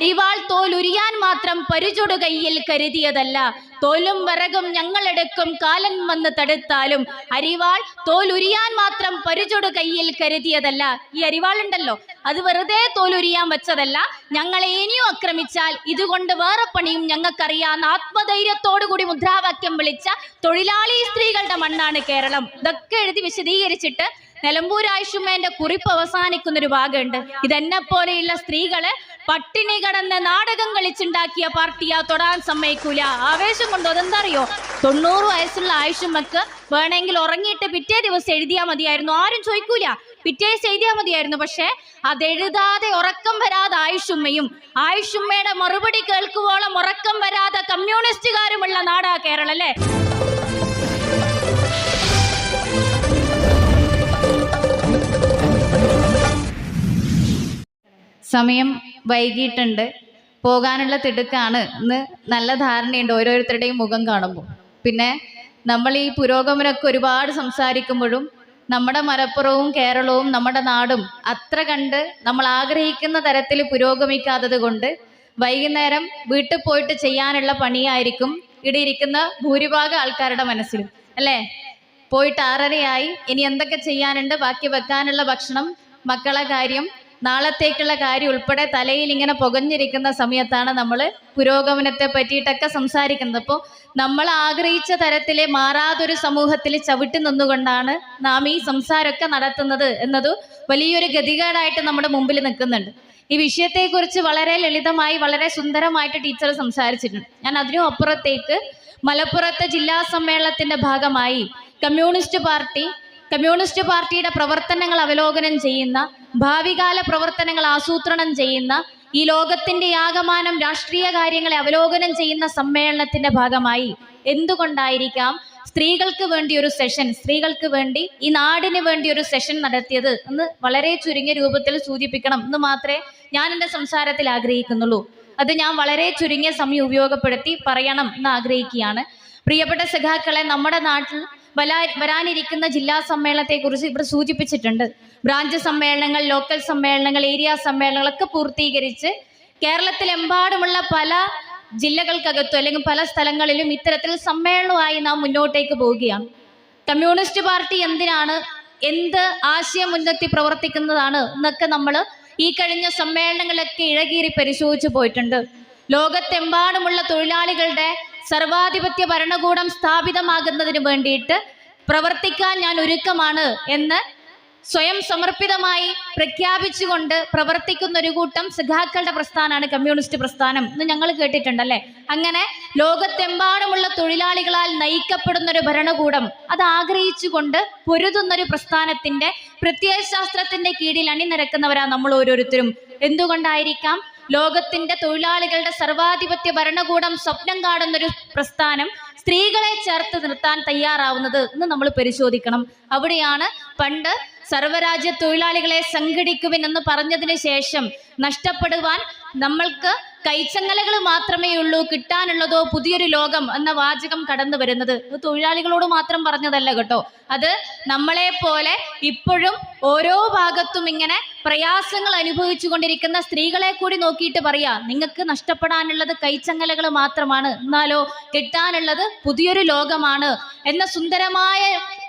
അരിവാൾ തോലുരിയാൻ മാത്രം പരിചൊടു കയ്യിൽ കരുതിയതല്ല. തോലും വിറകും ഞങ്ങളെടുക്കും. കാലൻ വന്ന് തടുത്താലും അരിവാൾ തോലുരിയാൻ മാത്രം പരിചൊടു കയ്യിൽ കരുതിയതല്ല. ഈ അരിവാളുണ്ടല്ലോ അത് വെറുതെ തോലുരിയാൻ വെച്ചതല്ല. ഞങ്ങളെ ഇനിയും ആക്രമിച്ചാൽ ഇതുകൊണ്ട് വേറെ പണിയും ഞങ്ങൾക്കറിയാവുന്ന ആത്മധൈര്യത്തോടു കൂടി മുദ്രാവാക്യം വിളിച്ച തൊഴിലാളി സ്ത്രീകളുടെ മണ്ണാണ് കേരളം. ഇതൊക്കെ എഴുതി വിശദീകരിച്ചിട്ട് നിലമ്പൂർ ആയുഷുമേന്റെ കുറിപ്പ് അവസാനിക്കുന്ന ഒരു ഭാഗമുണ്ട്. ഇതെന്നെ പോലെയുള്ള സ്ത്രീകൾ പട്ടിണി കടന്ന് നാടകം കളിച്ചുണ്ടാക്കിയ പാർട്ടിയാ തൊടാൻ സമ്മതിക്കൂല. ആവേശം കൊണ്ടോ? അതെന്താ അറിയോ തൊണ്ണൂറ് വയസ്സുള്ള ആയിഷുമ്മക്ക് വേണമെങ്കിൽ ഉറങ്ങിയിട്ട് പിറ്റേ ദിവസം എഴുതിയാൽ മതിയായിരുന്നു. ആരും ചോദിക്കൂല. പിറ്റേ എഴുതിയാൽ മതിയായിരുന്നു. പക്ഷെ അതെഴുതാതെ ഉറക്കം വരാതെ ആയുഷുമ്മയും ആയുഷുമ്മയുടെ മറുപടി കേൾക്കുവോളം ഉറക്കം വരാതെ കമ്മ്യൂണിസ്റ്റുകാരുമുള്ള നാടാ കേരളം അല്ലേ? സമയം വൈകിട്ടുണ്ട് പോകാനുള്ള തിടുക്കാണ്. ഇന്ന് നല്ല ധാരണയുണ്ട്. ഓരോരുത്തരുടെയും മുഖം കാണുമ്പോൾ. പിന്നെ നമ്മൾ ഈ പുരോഗമനമൊക്കെ ഒരുപാട് സംസാരിക്കുമ്പോഴും നമ്മുടെ മലപ്പുറവും കേരളവും നമ്മുടെ നാടും അത്ര കണ്ട് നമ്മൾ ആഗ്രഹിക്കുന്ന തരത്തിൽ പുരോഗമിക്കാത്തത് കൊണ്ട് വൈകുന്നേരം വീട്ടിൽ പോയിട്ട് ചെയ്യാനുള്ള പണിയായിരിക്കും ഇവിടെ ഇരിക്കുന്ന ഭൂരിഭാഗം ആൾക്കാരുടെ മനസ്സിലും. അല്ലേ? പോയിട്ട് ആറരയായി. ഇനി എന്തൊക്കെ ചെയ്യാനുണ്ട്? ബാക്കി വെക്കാനുള്ള ഭക്ഷണം മക്കളെ കാര്യം നാളത്തേക്കുള്ള കാര്യം ഉൾപ്പെടെ തലയിൽ ഇങ്ങനെ പുകഞ്ഞിരിക്കുന്ന സമയത്താണ് നമ്മൾ പുരോഗമനത്തെ പറ്റിയിട്ടൊക്കെ സംസാരിക്കുന്നത്. അപ്പോൾ നമ്മൾ ആഗ്രഹിച്ച തരത്തിലെ മാറാതൊരു സമൂഹത്തിൽ ചവിട്ടി നിന്നുകൊണ്ടാണ് നാം ഈ സംസാരമൊക്കെ നടത്തുന്നത് എന്നത് വലിയൊരു ഗതികേടായിട്ട് നമ്മുടെ മുമ്പിൽ നിൽക്കുന്നുണ്ട്. ഈ വിഷയത്തെക്കുറിച്ച് വളരെ ലളിതമായി വളരെ സുന്ദരമായിട്ട് ടീച്ചർ സംസാരിച്ചിട്ടുണ്ട്. ഞാൻ അതിനും അപ്പുറത്തേക്ക് മലപ്പുറത്തെ ജില്ലാ സമ്മേളനത്തിന്റെ ഭാഗമായി കമ്മ്യൂണിസ്റ്റ് പാർട്ടി കമ്മ്യൂണിസ്റ്റ് പാർട്ടിയുടെ പ്രവർത്തനങ്ങൾ അവലോകനം ചെയ്യുന്ന ഭാവികാല പ്രവർത്തനങ്ങൾ ആസൂത്രണം ചെയ്യുന്ന ഈ ലോകത്തിന്റെ ആകമാനം രാഷ്ട്രീയ കാര്യങ്ങളെ അവലോകനം ചെയ്യുന്ന സമ്മേളനത്തിന്റെ ഭാഗമായി എന്തുകൊണ്ടായിരിക്കാം സ്ത്രീകൾക്ക് വേണ്ടി ഒരു സെഷൻ സ്ത്രീകൾക്ക് വേണ്ടി ഈ നാടിന് വേണ്ടി ഒരു സെഷൻ നടത്തിയത് എന്ന് വളരെ ചുരുങ്ങിയ രൂപത്തിൽ സൂചിപ്പിക്കണം എന്ന് മാത്രമേ ഞാൻ എന്റെ സംസാരത്തിൽ ആഗ്രഹിക്കുന്നുള്ളൂ. അത് ഞാൻ വളരെ ചുരുങ്ങിയ സമയം ഉപയോഗപ്പെടുത്തി പറയണം എന്ന് ആഗ്രഹിക്കുകയാണ്. പ്രിയപ്പെട്ട സഖാക്കളെ നമ്മുടെ നാട്ടിൽ വരാനിരിക്കുന്ന ജില്ലാ സമ്മേളനത്തെക്കുറിച്ച് ഇവിടെ സൂചിപ്പിച്ചിട്ടുണ്ട്. ബ്രാഞ്ച് സമ്മേളനങ്ങൾ ലോക്കൽ സമ്മേളനങ്ങൾ ഏരിയ സമ്മേളനങ്ങളൊക്കെ പൂർത്തീകരിച്ച് കേരളത്തിലെമ്പാടുമുള്ള പല ജില്ലകൾക്കകത്തും അല്ലെങ്കിൽ പല സ്ഥലങ്ങളിലും ഇത്തരത്തിൽ സമ്മേളനമായി നാം മുന്നോട്ടേക്ക് പോവുകയാണ്. കമ്മ്യൂണിസ്റ്റ് പാർട്ടി എന്തിനാണ് എന്ത് ആശയം മുൻനിർത്തി പ്രവർത്തിക്കുന്നതാണ് എന്നൊക്കെ നമ്മൾ ഈ കഴിഞ്ഞ സമ്മേളനങ്ങളൊക്കെ ഇഴകീറി പരിശോധിച്ചു പോയിട്ടുണ്ട്. ലോകത്തെമ്പാടുമുള്ള തൊഴിലാളികളുടെ സർവാധിപത്യ ഭരണകൂടം സ്ഥാപിതമാകുന്നതിന് വേണ്ടിയിട്ട് പ്രവർത്തിക്കാൻ ഞാൻ ഒരുക്കമാണ് എന്ന് സ്വയം സമർപ്പിതമായി പ്രഖ്യാപിച്ചുകൊണ്ട് പ്രവർത്തിക്കുന്ന ഒരു കൂട്ടം സഖാക്കളുടെ പ്രസ്ഥാനമാണ് കമ്മ്യൂണിസ്റ്റ് പ്രസ്ഥാനം എന്ന് ഞങ്ങൾ കേട്ടിട്ടുണ്ടല്ലേ? അങ്ങനെ ലോകത്തെമ്പാടുമുള്ള തൊഴിലാളികളാൽ നയിക്കപ്പെടുന്ന ഒരു ഭരണകൂടം അത് ആഗ്രഹിച്ചുകൊണ്ട് പൊരുതുന്ന ഒരു പ്രസ്ഥാനത്തിന്റെ പ്രത്യയശാസ്ത്രത്തിന്റെ കീഴിൽ അണിനിരക്കുന്നവരാ നമ്മൾ ഓരോരുത്തരും. എന്തുകൊണ്ടായിരിക്കാം? ലോകത്തിന്റെ തൊഴിലാളികളുടെ സർവാധിപത്യ ഭരണകൂടം സ്വപ്നം കാണുന്നൊരു പ്രസ്ഥാനം സ്ത്രീകളെ ചേർത്ത് നിർത്താൻ തയ്യാറാവുന്നത് എന്ന് നമ്മൾ പരിശോധിക്കണം. അവിടെയാണ് പണ്ട് സർവരാജ്യ തൊഴിലാളികളെ സംഘടിക്കുവിൻ എന്ന് പറഞ്ഞതിന് ശേഷം നഷ്ടപ്പെടുവാൻ നമ്മൾക്ക് കൈച്ചങ്ങലകൾ മാത്രമേ ഉള്ളൂ കിട്ടാനുള്ളതോ പുതിയൊരു ലോകം എന്ന വാചകം കടന്നു വരുന്നത്. തൊഴിലാളികളോട് മാത്രം പറഞ്ഞതല്ല കേട്ടോ. അത് നമ്മളെ പോലെ ഇപ്പോഴും ഓരോ ഭാഗത്തും ഇങ്ങനെ പ്രയാസങ്ങൾ അനുഭവിച്ചു കൊണ്ടിരിക്കുന്ന സ്ത്രീകളെ കൂടി നോക്കിയിട്ട് പറയാ നിങ്ങൾക്ക് നഷ്ടപ്പെടാനുള്ളത് കൈച്ചങ്ങലകൾ മാത്രമാണ്. എന്നാലോ കിട്ടാനുള്ളത് പുതിയൊരു ലോകമാണ്. എന്ന സുന്ദരമായ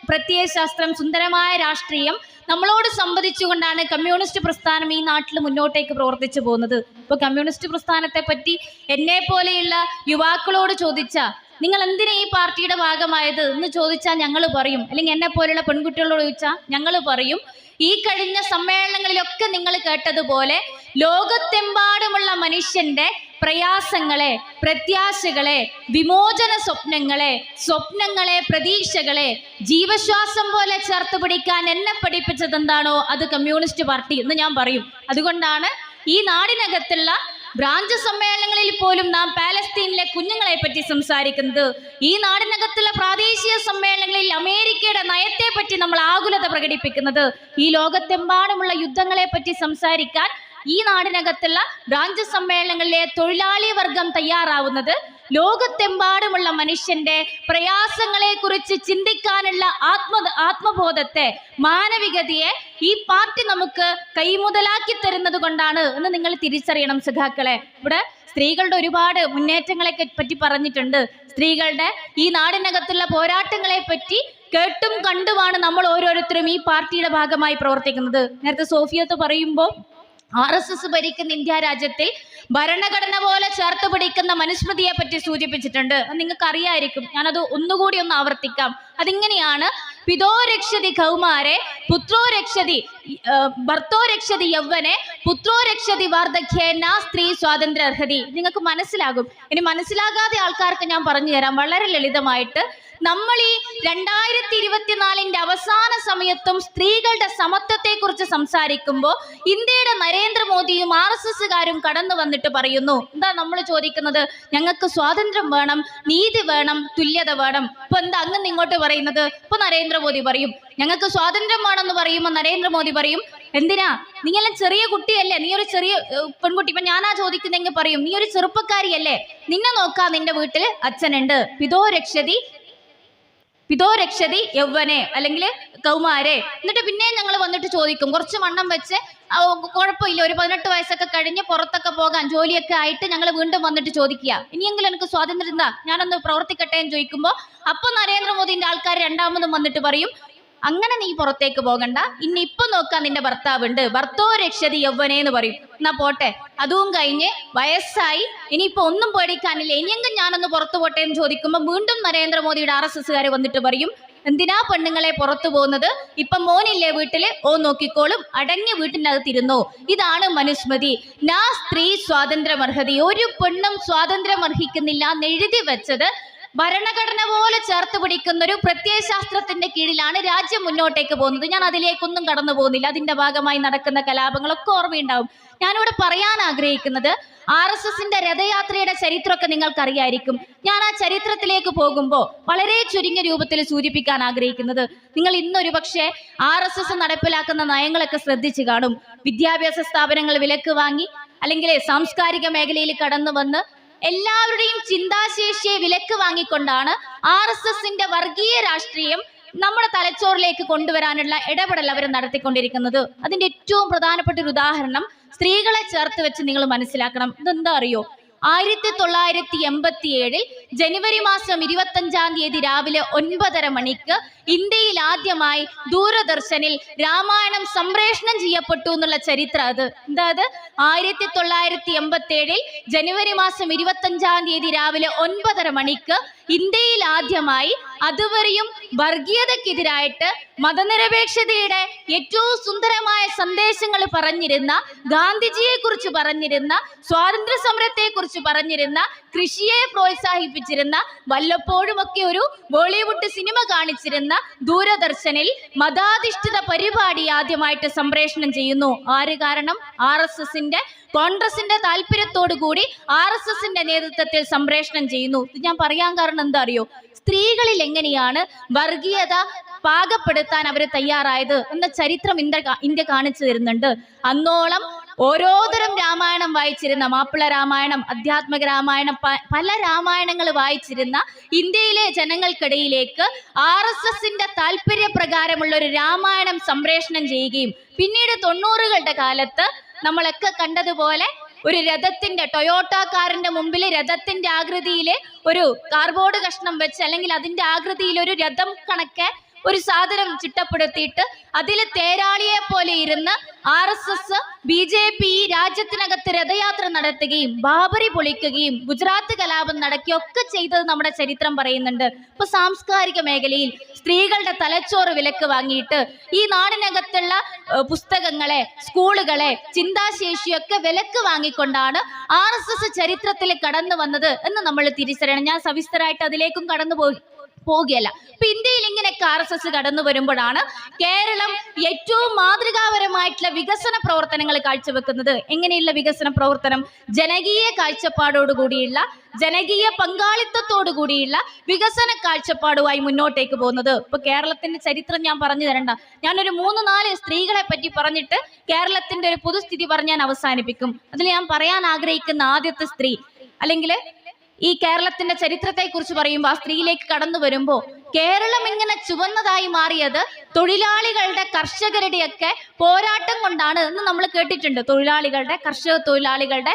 പ്രത്യയശാസ്ത്രം സുന്ദരമായ രാഷ്ട്രീയം നമ്മളോട് സംവദിച്ചുകൊണ്ടാണ് കമ്മ്യൂണിസ്റ്റ് പ്രസ്ഥാനം ഈ നാട്ടിൽ മുന്നോട്ടേക്ക് പ്രവർത്തിച്ചു പോകുന്നത്. ഇപ്പോൾ കമ്മ്യൂണിസ്റ്റ് പ്രസ്ഥാനത്തെ പറ്റി എന്നെ പോലെയുള്ള യുവാക്കളോട് ചോദിച്ച നിങ്ങൾ എന്തിനാ ഈ പാർട്ടിയുടെ ഭാഗമായത്? എന്ന് ചോദിച്ചാൽ ഞങ്ങൾ പറയും. അല്ലെങ്കിൽ എന്നെ പോലെയുള്ള പെൺകുട്ടികളോട് ചോദിച്ചാൽ ഞങ്ങൾ പറയും. ഈ കഴിഞ്ഞ സമ്മേളനങ്ങളിലൊക്കെ നിങ്ങൾ കേട്ടതുപോലെ ലോകത്തെമ്പാടുമുള്ള മനുഷ്യന്റെ പ്രയാസങ്ങളെ പ്രത്യാശകളെ വിമോചന സ്വപ്നങ്ങളെ സ്വപ്നങ്ങളെ പ്രതീക്ഷകളെ ജീവശ്വാസം പോലെ ചേർത്ത് പിടിക്കാൻ എന്നെ പഠിപ്പിച്ചത് എന്താണോ അത് കമ്മ്യൂണിസ്റ്റ് പാർട്ടി എന്ന് ഞാൻ പറയും. അതുകൊണ്ടാണ് ഈ നാടിനകത്തുള്ള ബ്രാഞ്ച് സമ്മേളനങ്ങളിൽ പോലും നാം പാലസ്തീനിലെ കുഞ്ഞുങ്ങളെ പറ്റി സംസാരിക്കുന്നത്. ഈ നാടിനകത്തുള്ള പ്രാദേശിക സമ്മേളനങ്ങളിൽ അമേരിക്കയുടെ നയത്തെ പറ്റി നമ്മൾ ആകുലത പ്രകടിപ്പിക്കുന്നത്. ഈ ലോകത്തെമ്പാടുമുള്ള യുദ്ധങ്ങളെ പറ്റി സംസാരിക്കാൻ ഈ നാടിനകത്തുള്ള ബ്രാഞ്ച് സമ്മേളനങ്ങളിലെ തൊഴിലാളി വർഗം തയ്യാറാവുന്നത് ലോകത്തെമ്പാടുമുള്ള മനുഷ്യന്റെ പ്രയാസങ്ങളെ കുറിച്ച് ചിന്തിക്കാനുള്ള ആത്മ ആത്മബോധത്തെ മാനവികതയെ ഈ പാർട്ടി നമുക്ക് കൈമുതലാക്കി തരുന്നത് കൊണ്ടാണ് എന്ന് നിങ്ങൾ തിരിച്ചറിയണം സുഖാക്കളെ. ഇവിടെ സ്ത്രീകളുടെ ഒരുപാട് മുന്നേറ്റങ്ങളെ പറ്റി പറഞ്ഞിട്ടുണ്ട്. സ്ത്രീകളുടെ ഈ നാടിനകത്തുള്ള പോരാട്ടങ്ങളെ പറ്റി കേട്ടും കണ്ടുമാണ് നമ്മൾ ഓരോരുത്തരും ഈ പാർട്ടിയുടെ ഭാഗമായി പ്രവർത്തിക്കുന്നത്. നേരത്തെ സോഫിയത്ത് പറയുമ്പോൾ ആർ എസ് എസ് ഭരിക്കുന്ന ഇന്ത്യ രാജ്യത്തിൽ ഭരണഘടന പോലെ ചേർത്ത് പിടിക്കുന്ന മനുസ്മൃതിയെ പറ്റി സൂചിപ്പിച്ചിട്ടുണ്ട്. അത് നിങ്ങൾക്ക് അറിയായിരിക്കും ഞാനത് ഒന്നുകൂടി ഒന്ന് ആവർത്തിക്കാം. അതിങ്ങനെയാണ് പിതോ രക്ഷതി കൗമാരെ പുത്രോ രക്ഷതി ഭർത്തോ രക്ഷതി യൗവനെ പുത്രോ രക്ഷതി വാർദ്ധക്യേന സ്ത്രീ സ്വാതന്ത്ര്യ അർഹതി. നിങ്ങൾക്ക് മനസ്സിലാകും. ഇനി മനസ്സിലാകാതെ ആൾക്കാർക്ക് ഞാൻ പറഞ്ഞു തരാം. വളരെ ലളിതമായിട്ട് നമ്മൾ ഈ രണ്ടായിരത്തി ഇരുപത്തിനാലിന്റെ അവസാന സമയത്തും സ്ത്രീകളുടെ സമത്വത്തെ കുറിച്ച് സംസാരിക്കുമ്പോൾ ഇന്ത്യയുടെ നരേന്ദ്രമോദിയും ആർ എസ് എസ്സുകാരും കടന്നു വന്നിട്ട് പറയുന്നു. എന്താ നമ്മൾ ചോദിക്കുന്നത്? ഞങ്ങൾക്ക് സ്വാതന്ത്ര്യം വേണം നീതി വേണം തുല്യത വേണം. ഇപ്പൊ എന്താ അങ്ങ് ഇങ്ങോട്ട് പറയുന്നത്? ഇപ്പൊ നരേന്ദ്രമോദി പറയും. ഞങ്ങൾക്ക് സ്വാതന്ത്ര്യം വേണമെന്ന് പറയുമ്പോൾ നരേന്ദ്രമോദി പറയും. എന്തിനാ? നീയെല്ലാം ചെറിയ കുട്ടിയല്ലേ? നീ ഒരു ചെറിയ പെൺകുട്ടി. ഇപ്പൊ ഞാനാ ചോദിക്കുന്നെങ്കിൽ പറയും. നീ ഒരു ചെറുപ്പക്കാരിയല്ലേ? നിന്നെ നോക്കാൻ നിന്റെ വീട്ടിൽ അച്ഛനുണ്ട്. പിതോ രക്ഷതി പിതോ രക്ഷതി യൗവനെ അല്ലെങ്കിൽ കൗമാരെ. എന്നിട്ട് പിന്നെയും ഞങ്ങൾ വന്നിട്ട് ചോദിക്കും. കുറച്ച് വണ്ണം വെച്ച് കുഴപ്പമില്ല. ഒരു പതിനെട്ട് വയസ്സൊക്കെ കഴിഞ്ഞ് പുറത്തൊക്കെ പോകാൻ ജോലിയൊക്കെ ആയിട്ട് ഞങ്ങൾ വീണ്ടും വന്നിട്ട് ചോദിക്കുക. ഇനിയെങ്കിലും എനിക്ക് സ്വാതന്ത്ര്യം എന്താ? ഞാനൊന്ന് പ്രവർത്തിക്കട്ടെ എന്ന് ചോദിക്കുമ്പോൾ അപ്പൊ നരേന്ദ്രമോദിന്റെ ആൾക്കാർ രണ്ടാമതും വന്നിട്ട് പറയും അങ്ങനെ നീ പുറത്തേക്ക് പോകണ്ട. ഇനി ഇപ്പൊ നോക്കാൻ നിന്റെ ഭർത്താവുണ്ട്. ഭർത്തോ രക്ഷതി യൗവനെ എന്ന് പറയും. എന്നാ പോട്ടെ. അതും കഴിഞ്ഞ് വയസ്സായി. ഇനിയിപ്പോ ഒന്നും പേടിക്കാനില്ല. ഇനിയെങ്കിലും ഞാനൊന്ന് പുറത്തു പോട്ടെ എന്ന് ചോദിക്കുമ്പോൾ വീണ്ടും നരേന്ദ്രമോദിയുടെ ആർ എസ് വന്നിട്ട് പറയും എന്തിനാ പെണ്ണുങ്ങളെ പുറത്തു പോകുന്നത്? ഇപ്പൊ മോനില്ലേ വീട്ടിൽ? ഓ നോക്കിക്കോളും. അടങ്ങി വീട്ടിനകത്തിരുന്നു ഇതാണ് മനുസ്മൃതി. നാ സ്ത്രീ സ്വാതന്ത്ര്യമർഹതി. ഒരു പെണ്ണും സ്വാതന്ത്ര്യം അർഹിക്കുന്നില്ല എന്ന് എഴുതി വെച്ചത് ഭരണഘടന പോലെ ചേർത്ത് പിടിക്കുന്ന ഒരു പ്രത്യയശാസ്ത്രത്തിന്റെ കീഴിലാണ് രാജ്യം മുന്നോട്ടേക്ക് പോകുന്നത്. ഞാൻ അതിലേക്കൊന്നും കടന്നു പോകുന്നില്ല. അതിന്റെ ഭാഗമായി നടക്കുന്ന കലാപങ്ങളൊക്കെ ഓർമ്മയുണ്ടാവും. ഞാനിവിടെ പറയാൻ ആഗ്രഹിക്കുന്നത് ആർ എസ് എസിന്റെ രഥയാത്രയുടെ ചരിത്രമൊക്കെ നിങ്ങൾക്കറിയായിരിക്കും. ഞാൻ ആ ചരിത്രത്തിലേക്ക് പോകുമ്പോൾ വളരെ ചുരുങ്ങിയ രൂപത്തിൽ സൂചിപ്പിക്കാൻ ആഗ്രഹിക്കുന്നത് നിങ്ങൾ ഇന്നൊരു പക്ഷേ ആർ എസ് എസ് നടപ്പിലാക്കുന്ന നയങ്ങളൊക്കെ ശ്രദ്ധിച്ചു കാണും. വിദ്യാഭ്യാസ സ്ഥാപനങ്ങൾ വിലക്ക് വാങ്ങി അല്ലെങ്കിൽ സാംസ്കാരിക മേഖലയിൽ കടന്നു വന്ന് എല്ലാവരുടെയും ചിന്താശേഷിയെ വിലക്ക് വാങ്ങിക്കൊണ്ടാണ് ആർ എസ് എസിന്റെ വർഗീയ രാഷ്ട്രീയം നമ്മുടെ തലച്ചോറിലേക്ക് കൊണ്ടുവരാനുള്ള ഇടപെടൽ അവർ നടത്തിക്കൊണ്ടിരിക്കുന്നത്. അതിന്റെ ഏറ്റവും പ്രധാനപ്പെട്ട ഒരു ഉദാഹരണം സ്ത്രീകളെ ചേർത്ത് വെച്ച് നിങ്ങൾ മനസ്സിലാക്കണം. ഇതെന്താ അറിയോ? ആയിരത്തി തൊള്ളായിരത്തി എൺപത്തി ഏഴിൽ ജനുവരി മാസം ഇരുപത്തഞ്ചാം തീയതി രാവിലെ ഒൻപതര മണിക്ക് ഇന്ത്യയിൽ ആദ്യമായി ദൂരദർശനിൽ രാമായണം സംപ്രേഷണം ചെയ്യപ്പെട്ടു എന്നുള്ള ചരിത്രം അത്. എന്താ അത്? ആയിരത്തി തൊള്ളായിരത്തി എൺപത്തി ഏഴിൽ ജനുവരി മാസം ഇരുപത്തഞ്ചാം തീയതി രാവിലെ ഒൻപതര മണിക്ക് ഇന്ത്യയിൽ ആദ്യമായി അതുവരെയും വർഗീയതക്കെതിരായിട്ട് മതനിരപേക്ഷതയുടെ ഏറ്റവും സുന്ദരമായ സന്ദേശങ്ങൾ പറഞ്ഞിരുന്ന ഗാന്ധിജിയെ കുറിച്ച് പറഞ്ഞിരുന്ന സ്വാതന്ത്ര്യ സമരത്തെ കുറിച്ച് പറഞ്ഞിരുന്ന കൃഷിയെ പ്രോത്സാഹിപ്പിച്ചിരുന്ന വല്ലപ്പോഴുമൊക്കെ ഒരു ബോളിവുഡ് സിനിമ കാണിച്ചിരുന്ന ദൂരദർശനിൽ മതാധിഷ്ഠിത പരിപാടി ആദ്യമായിട്ട് സംപ്രേഷണം ചെയ്യുന്നു. ആര് കാരണം? ആർ എസ് എസിന്റെ കോൺഗ്രസിന്റെ താല്പര്യത്തോടു കൂടി ആർ എസ് എസിന്റെ നേതൃത്വത്തിൽ സംപ്രേഷണം ചെയ്യുന്നു. ഇത് ഞാൻ പറയാൻ കാരണം എന്താ അറിയോ? സ്ത്രീകളിൽ എങ്ങനെയാണ് വർഗീയത പാകപ്പെടുത്താൻ അവർ തയ്യാറായത് എന്ന ചരിത്രം ഇന്ത്യ ഇന്ത്യ കാണിച്ചു തരുന്നുണ്ട്. അന്നോളം ഓരോതരം രാമായണം വായിച്ചിരുന്ന മാപ്പിള രാമായണം അധ്യാത്മക രാമായണം പല രാമായണങ്ങൾ വായിച്ചിരുന്ന ഇന്ത്യയിലെ ജനങ്ങൾക്കിടയിലേക്ക് ആർ എസ് എസിന്റെ താല്പര്യപ്രകാരമുള്ള ഒരു രാമായണം സംപ്രേഷണം ചെയ്യുകയും പിന്നീട് തൊണ്ണൂറുകളുടെ കാലത്ത് നമ്മളൊക്കെ കണ്ടതുപോലെ ഒരു രഥത്തിന്റെ ടൊയോട്ട കാറിന്റെ മുമ്പിൽ രഥത്തിന്റെ ആകൃതിയിൽ ഒരു കാർബോർഡ് കഷ്ണം വെച്ച് അല്ലെങ്കിൽ അതിന്റെ ആകൃതിയിൽ ഒരു രഥം കണക്കെ ഒരു സാധനം ചിട്ടപ്പെടുത്തിയിട്ട് അതിൽ തേരാളിയെ പോലെ ഇരുന്ന് R S S B J P രാജ്യത്തിനകത്ത് രഥയാത്ര നടത്തുകയും ബാബറി പൊളിക്കുകയും ഗുജറാത്ത് കലാപം നടക്കുകയും ഒക്കെ ചെയ്തത് നമ്മുടെ ചരിത്രം പറയുന്നുണ്ട്. ഇപ്പൊ സാംസ്കാരിക മേഖലയിൽ സ്ത്രീകളുടെ തലച്ചോറ് വിലക്ക് വാങ്ങിയിട്ട് ഈ നാടിനകത്തുള്ള പുസ്തകങ്ങളെ സ്കൂളുകളെ ചിന്താശേഷിയൊക്കെ വിലക്ക് വാങ്ങിക്കൊണ്ടാണ് ആർ എസ് എസ് ചരിത്രത്തിൽ കടന്നു വന്നത് എന്ന് നമ്മൾ തിരിച്ചറിയണം. ഞാൻ സവിസ്തരായിട്ട് അതിലേക്കും കടന്നു പോയി പോകുകയല്ല. ഇപ്പൊ ഇന്ത്യയിൽ ഇങ്ങനെയൊക്കെ ആർ എസ് എസ് കടന്നു വരുമ്പോഴാണ് കേരളം ഏറ്റവും മാതൃകാപരമായിട്ടുള്ള വികസന പ്രവർത്തനങ്ങൾ കാഴ്ചവെക്കുന്നത്. എങ്ങനെയുള്ള വികസന പ്രവർത്തനം? ജനകീയ കാഴ്ചപ്പാടോടുകൂടിയുള്ള ജനകീയ പങ്കാളിത്തത്തോടു കൂടിയുള്ള വികസന കാഴ്ചപ്പാടുമായി മുന്നോട്ടേക്ക് പോകുന്നത്. ഇപ്പൊ കേരളത്തിന്റെ ചരിത്രം ഞാൻ പറഞ്ഞു തരണ്ട. ഞാനൊരു മൂന്ന് നാല് സ്ത്രീകളെ പറ്റി പറഞ്ഞിട്ട് കേരളത്തിന്റെ ഒരു പൊതുസ്ഥിതി പറഞ്ഞ് ഞാൻ അവസാനിപ്പിക്കും. അതിൽ ഞാൻ പറയാൻ ആഗ്രഹിക്കുന്ന ആദ്യത്തെ സ്ത്രീ അല്ലെങ്കിൽ ഈ കേരളത്തിന്റെ ചരിത്രത്തെ കുറിച്ച് പറയുമ്പോൾ ആ സ്ത്രീയിലേക്ക് കടന്നു വരുമ്പോൾ കേരളം ഇങ്ങനെ ചുവന്നതായി മാറിയത് തൊഴിലാളികളുടെ കർഷകരുടെയൊക്കെ പോരാട്ടം കൊണ്ടാണ് എന്ന് നമ്മൾ കേട്ടിട്ടുണ്ട്. തൊഴിലാളികളുടെ കർഷക തൊഴിലാളികളുടെ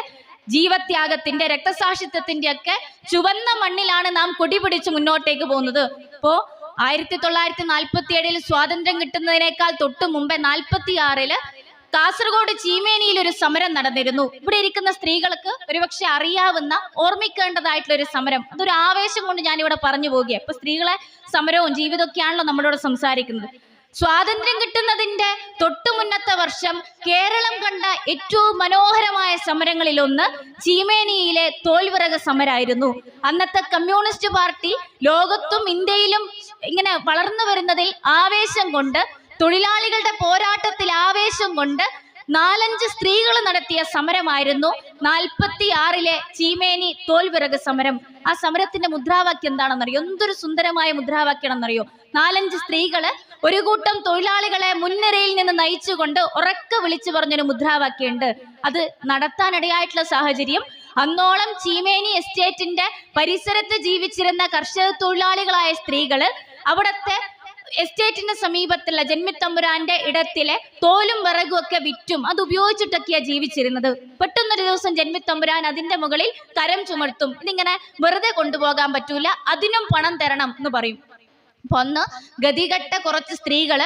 ജീവത്യാഗത്തിന്റെ രക്തസാക്ഷിത്വത്തിന്റെ ഒക്കെ ചുവന്ന മണ്ണിലാണ് നാം കൊടിപിടിച്ച് മുന്നോട്ടേക്ക് പോകുന്നത്. ഇപ്പോ ആയിരത്തി തൊള്ളായിരത്തി നാൽപ്പത്തി ഏഴിൽ സ്വാതന്ത്ര്യം കിട്ടുന്നതിനേക്കാൾ തൊട്ടു മുമ്പേ നാൽപ്പത്തി ആറിൽ കാസർഗോഡ് ചീമേനിയിൽ ഒരു സമരം നടന്നിരുന്നു. ഇവിടെ ഇരിക്കുന്ന സ്ത്രീകൾക്ക് ഒരുപക്ഷെ അറിയാവുന്ന ഓർമ്മിക്കേണ്ടതായിട്ടുള്ള ഒരു സമരം. അതൊരു ആവേശം കൊണ്ട് ഞാൻ ഇവിടെ പറഞ്ഞു പോവുകയാണ് ഇപ്പൊ സ്ത്രീകളെ സമരവും ജീവിതമൊക്കെയാണല്ലോ നമ്മളോട് സംസാരിക്കുന്നത്. സ്വാതന്ത്ര്യം കിട്ടുന്നതിന്റെ തൊട്ടുമുന്നത്തെ വർഷം കേരളം കണ്ട ഏറ്റവും മനോഹരമായ സമരങ്ങളിൽ ഒന്ന് ചീമേനിയിലെ തോൽവിറക സമരായിരുന്നു. അന്നത്തെ കമ്മ്യൂണിസ്റ്റ് പാർട്ടി ലോകത്തും ഇന്ത്യയിലും ഇങ്ങനെ വളർന്നു വരുന്നതിൽ ആവേശം കൊണ്ട് തൊഴിലാളികളുടെ പോരാട്ടത്തിൽ ആവേശം കൊണ്ട് നാലഞ്ച് സ്ത്രീകൾ നടത്തിയ സമരമായിരുന്നു. നാൽപ്പത്തി ആറിലെ ചീമേനി തോൽവിറക് സമരം. ആ സമരത്തിന്റെ മുദ്രാവാക്യം എന്താണെന്നറിയോ? എന്തൊരു സുന്ദരമായ മുദ്രാവാക്യമാണെന്നറിയോ? നാലഞ്ച് സ്ത്രീകൾ ഒരു കൂട്ടം തൊഴിലാളികളെ മുൻനിരയിൽ നിന്ന് നയിച്ചുകൊണ്ട് ഉറക്കെ വിളിച്ചു പറഞ്ഞൊരു മുദ്രാവാക്യമുണ്ട്. അത് നടത്താനിടയായിട്ടുള്ള സാഹചര്യം. അന്നോളം ചീമേനി എസ്റ്റേറ്റിന്റെ പരിസരത്ത് ജീവിച്ചിരുന്ന കർഷക തൊഴിലാളികളായ സ്ത്രീകൾ അവിടത്തെ എസ്റ്റേറ്റിന്റെ സമീപത്തുള്ള ജന്മിത്തമ്പുരാന്റെ ഇടത്തിലെ തോലും വിറകും ഒക്കെ വിറ്റും അത് ഉപയോഗിച്ചിട്ടൊക്കെയാ ജീവിച്ചിരുന്നത്. പെട്ടെന്നൊരു ദിവസം ജന്മിത്തമ്പുരാൻ അതിന്റെ മുകളിൽ കരം ചുമർത്തും. ഇതിങ്ങനെ വെറുതെ കൊണ്ടുപോകാൻ പറ്റൂല അതിനും പണം തരണം എന്ന് പറയും. അപ്പൊ അന്ന് ഗതികെട്ട കുറച്ച് സ്ത്രീകൾ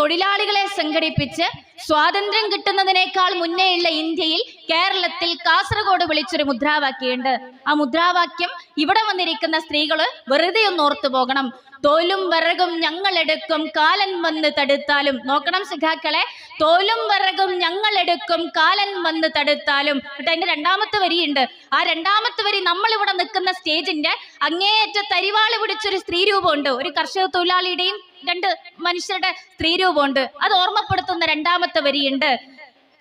തൊഴിലാളികളെ സംഘടിപ്പിച്ച് സ്വാതന്ത്ര്യം കിട്ടുന്നതിനേക്കാൾ മുന്നേയുള്ള ഇന്ത്യയിൽ കേരളത്തിൽ കാസർഗോഡ് വിളിച്ചൊരു മുദ്രാവാക്യമുണ്ട്. ആ മുദ്രാവാക്യം ഇവിടെ വന്നിരിക്കുന്ന സ്ത്രീകൾ വെറുതെ ഒന്ന് ഓർത്തു പോകണം. തോലും വിറകും ഞങ്ങൾ എടുക്കും കാലൻ വന്ന് തടുത്താലും. നോക്കണം സിഖാക്കളെ തോലും വിറകും ഞങ്ങൾ എടുക്കും കാലൻ വന്ന് തടുത്താലും. എന്നിട്ട് അതിന്റെ രണ്ടാമത്തെ വരിയുണ്ട്. ആ രണ്ടാമത്തെ വരി നമ്മൾ ഇവിടെ നിൽക്കുന്ന സ്റ്റേജിന്റെ അങ്ങേയറ്റ തരിവാൾ പിടിച്ചൊരു സ്ത്രീ രൂപമുണ്ട്. ഒരു കർഷക തൊഴിലാളിയുടെയും രണ്ട് മനുഷ്യരുടെ സ്ത്രീ രൂപമുണ്ട്. അത് ഓർമ്മപ്പെടുത്തുന്ന രണ്ടാമത്തെ വരിയുണ്ട്.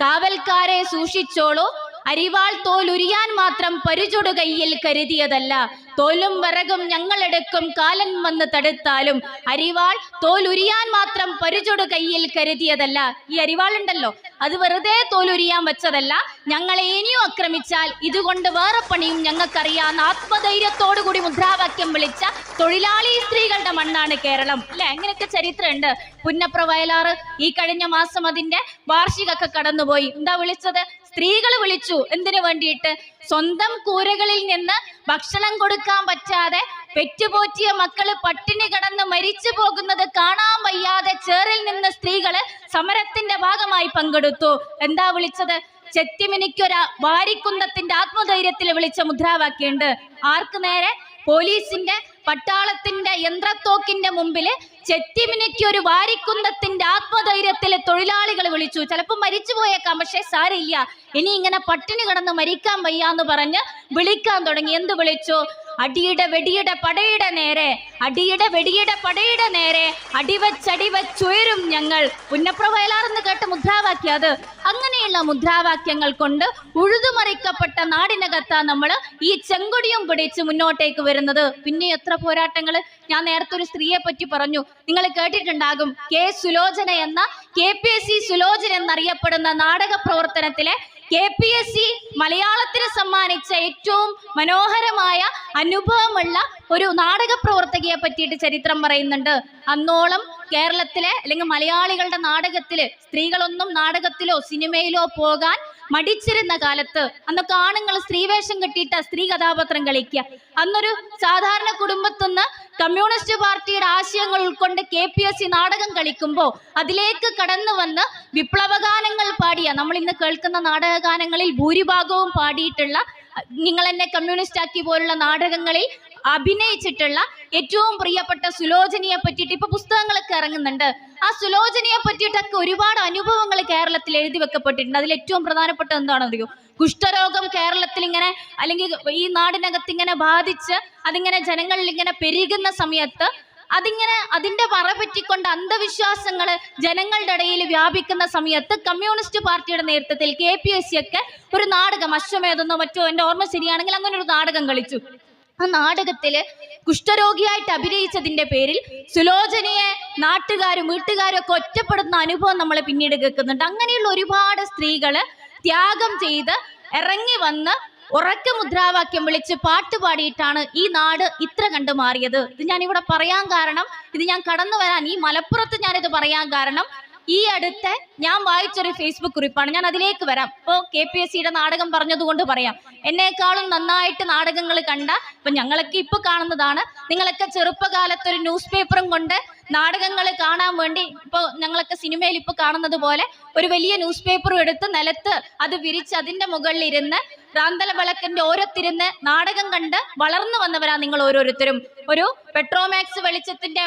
കാവൽക്കാരെ സൂക്ഷിച്ചോളൂ. അരിവാൾ തോലുരിയാൻ മാത്രം പരിചൊടു കയ്യിൽ കരുതിയതല്ല. തോലും വിറകും ഞങ്ങളെടുക്കും കാലൻ വന്ന് തടുത്താലും. അരിവാൾ തോലുരിയാൻ മാത്രം പരിചൊടു കയ്യിൽ കരുതിയതല്ല. ഈ അരിവാളുണ്ടല്ലോ അത് വെറുതെ തോലുരിയാൻ വെച്ചതല്ല. ഞങ്ങളെ ഇനിയും ആക്രമിച്ചാൽ ഇതുകൊണ്ട് വേറെ പണിയും ഞങ്ങൾക്കറിയാവുന്ന ആത്മധൈര്യത്തോടു കൂടി മുദ്രാവാക്യം വിളിച്ച തൊഴിലാളി സ്ത്രീകളുടെ മണ്ണാണ് കേരളം. അല്ലെ? അങ്ങനെയൊക്കെ ചരിത്രമുണ്ട്. പുന്നപ്ര വയലാറ് ഈ കഴിഞ്ഞ മാസം അതിന്റെ വാർഷികമൊക്കെ കടന്നുപോയി. എന്താ വിളിച്ചത്? സ്ത്രീകൾ വിളിച്ചു. എന്തിനു വേണ്ടിയിട്ട്? സ്വന്തം കൂരകളിൽ നിന്ന് ഭക്ഷണം കൊടുക്കാൻ പറ്റാതെ പെറ്റുപോറ്റിയ മക്കൾ പട്ടിണി കടന്ന് മരിച്ചു പോകുന്നത് കാണാൻ വയ്യാതെ ചേറിൽ നിന്ന് സ്ത്രീകൾ സമരത്തിന്റെ ഭാഗമായി പങ്കെടുത്തു. എന്താ വിളിച്ചത്? ചെത്തിമിനിക്കൊര വാരിക്കുന്നത്തിന്റെ ആത്മധൈര്യത്തിൽ വിളിച്ച മുദ്രാവാക്യുണ്ട് ആർക്ക് നേരെ? പോലീസിന്റെ പട്ടാളത്തിന്റെ യന്ത്രത്തോക്കിന്റെ മുമ്പിൽ ചെത്തിമിനിക്ക് ഒരു വാരിക്കുന്നത്തിന്റെ ആത്മധൈര്യത്തിൽ തൊഴിലാളികൾ വിളിച്ചു. ചിലപ്പോൾ മരിച്ചു പോയേക്കാം പക്ഷെ സാരില്ല ഇനി ഇങ്ങനെ പട്ടിണി കിടന്ന് മരിക്കാൻ വയ്യാന്ന് പറഞ്ഞ് വിളിക്കാൻ തുടങ്ങി. എന്ത് വിളിച്ചു? അടിയുടെ വെടിയുടെ പടയുടെ നേരെ അടിയുടെ വെടിയുടെ പടയുടെ നേരെ അടിവച്ചടിവച്ചുയരും ഞങ്ങൾ. പുന്നപ്ര വയലാറെന്ന് കേട്ട മുദ്രാവാക്യം അത്. അങ്ങനെയുള്ള മുദ്രാവാക്യങ്ങൾ കൊണ്ട് ഉഴുതുമറിക്കപ്പെട്ട നാടിനകത്താ നമ്മൾ ഈ ചെങ്കൊടിയും പിടിച്ച് മുന്നോട്ടേക്ക് വരുന്നത്. പിന്നെ എത്ര പോരാട്ടങ്ങൾ ഞാൻ നേരത്തെ ഒരു സ്ത്രീയെ പറ്റി പറഞ്ഞു. നിങ്ങൾ കേട്ടിട്ടുണ്ടാകും കെ സുലോചന എന്ന K P S C Sulochana എന്നറിയപ്പെടുന്ന നാടക പ്രവർത്തനത്തിലെ കെ പി എസ് സി മലയാളത്തിന് സമ്മാനിച്ച ഏറ്റവും മനോഹരമായ അനുഭവമുള്ള ഒരു നാടക പ്രവർത്തകയെ പറ്റിയിട്ട് ചരിത്രം പറയുന്നുണ്ട്. അന്നോളം കേരളത്തിലെ അല്ലെങ്കിൽ മലയാളികളുടെ നാടകത്തിൽ സ്ത്രീകളൊന്നും നാടകത്തിലോ സിനിമയിലോ പോകാൻ മടിച്ചിരുന്ന കാലത്ത് അന്നൊക്കെ ആണുങ്ങൾ സ്ത്രീവേഷം കെട്ടിയിട്ട് സ്ത്രീ കഥാപാത്രം കളിക്കുക. അന്നൊരു സാധാരണ കുടുംബത്തുനിന്ന് കമ്മ്യൂണിസ്റ്റ് പാർട്ടിയുടെ ആശയങ്ങൾ ഉൾക്കൊണ്ട് കെ പി എസ് സി നാടകം കളിക്കുമ്പോൾ അതിലേക്ക് കടന്നു വന്ന് വിപ്ലവഗാനങ്ങൾ പാടിയ നമ്മൾ ഇന്ന് കേൾക്കുന്ന നാടകഗാനങ്ങളിൽ ഭൂരിഭാഗവും പാടിയിട്ടുള്ള നിങ്ങൾ എന്നെ കമ്മ്യൂണിസ്റ്റ് ആക്കി പോലുള്ള നാടകങ്ങളിൽ അഭിനയിച്ചിട്ടുള്ള ഏറ്റവും പ്രിയപ്പെട്ട സുലോചനയെ പറ്റിയിട്ട് ഇപ്പൊ പുസ്തകങ്ങളൊക്കെ ഇറങ്ങുന്നുണ്ട്. ആ സുലോചനയെ പറ്റിയിട്ടൊക്കെ ഒരുപാട് അനുഭവങ്ങൾ കേരളത്തിൽ എഴുതി വെക്കപ്പെട്ടിട്ടുണ്ട്. അതിൽ ഏറ്റവും പ്രധാനപ്പെട്ട എന്താണെന്ന് അറിയോ കുഷ്ഠരോഗം കേരളത്തിൽ ഇങ്ങനെ അല്ലെങ്കിൽ ഈ നാടിനകത്ത് ഇങ്ങനെ ബാധിച്ച് അതിങ്ങനെ ജനങ്ങളിൽ ഇങ്ങനെ പെരുകുന്ന സമയത്ത് അതിങ്ങനെ അതിന്റെ പറ പറ്റിക്കൊണ്ട് അന്ധവിശ്വാസങ്ങൾ ജനങ്ങളുടെ ഇടയിൽ വ്യാപിക്കുന്ന സമയത്ത് കമ്മ്യൂണിസ്റ്റ് പാർട്ടിയുടെ നേതൃത്വത്തിൽ കെ പി എസ് സി ഒക്കെ ഒരു നാടകം അശ്വമേധെന്നോ മറ്റോ എന്റെ ഓർമ്മ ശരിയാണെങ്കിൽ അങ്ങനെ ഒരു നാടകം കളിച്ചു. ആ നാടകത്തിൽ കുഷ്ഠരോഗിയായിട്ട് അഭിനയിച്ചതിന്റെ പേരിൽ സുലോചനയെ നാട്ടുകാരും വീട്ടുകാരും ഒക്കെ ഒറ്റപ്പെടുന്ന അനുഭവം നമ്മൾ പിന്നീട് കേൾക്കുന്നുണ്ട്. അങ്ങനെയുള്ള ഒരുപാട് സ്ത്രീകൾ ത്യാഗം ചെയ്ത് ഇറങ്ങി വന്ന് ഉറക്ക മുദ്രാവാക്യം വിളിച്ച് പാട്ട് പാടിയിട്ടാണ് ഈ നാട് ഇത്ര കണ്ടു മാറിയത്. ഇത് ഞാൻ ഇവിടെ പറയാൻ കാരണം ഇത് ഞാൻ കടന്നു വരാൻ ഈ മലപ്പുറത്ത് ഞാനിത് പറയാൻ കാരണം ഈ അടുത്ത ഞാൻ വായിച്ചൊരു ഫേസ്ബുക്ക് കുറിപ്പാണ്. ഞാൻ അതിലേക്ക് വരാം. ഇപ്പോൾ കെ പി എസ് സിയുടെ നാടകം പറഞ്ഞതുകൊണ്ട് പറയാം. എന്നെക്കാളും നന്നായിട്ട് നാടകങ്ങൾ കണ്ട ഇപ്പൊ ഞങ്ങളൊക്കെ ഇപ്പൊ കാണുന്നതാണ്. നിങ്ങളൊക്കെ ചെറുപ്പകാലത്ത് ഒരു ന്യൂസ് പേപ്പറും കൊണ്ട് നാടകങ്ങൾ കാണാൻ വേണ്ടി ഇപ്പോൾ ഞങ്ങളൊക്കെ സിനിമയിൽ ഇപ്പോൾ കാണുന്നത് പോലെ ഒരു വലിയ ന്യൂസ് പേപ്പറും എടുത്ത് നിലത്ത് അത് വിരിച്ച് അതിന്റെ മുകളിൽ ഇരുന്ന് റാന്തല വിളക്കിന്റെ ഓരോത്തിരുന്ന് നാടകം കണ്ട് വളർന്നു വന്നവരാ നിങ്ങൾ ഓരോരുത്തരും. ഒരു പെട്രോമാക്സ് വെളിച്ചത്തിന്റെ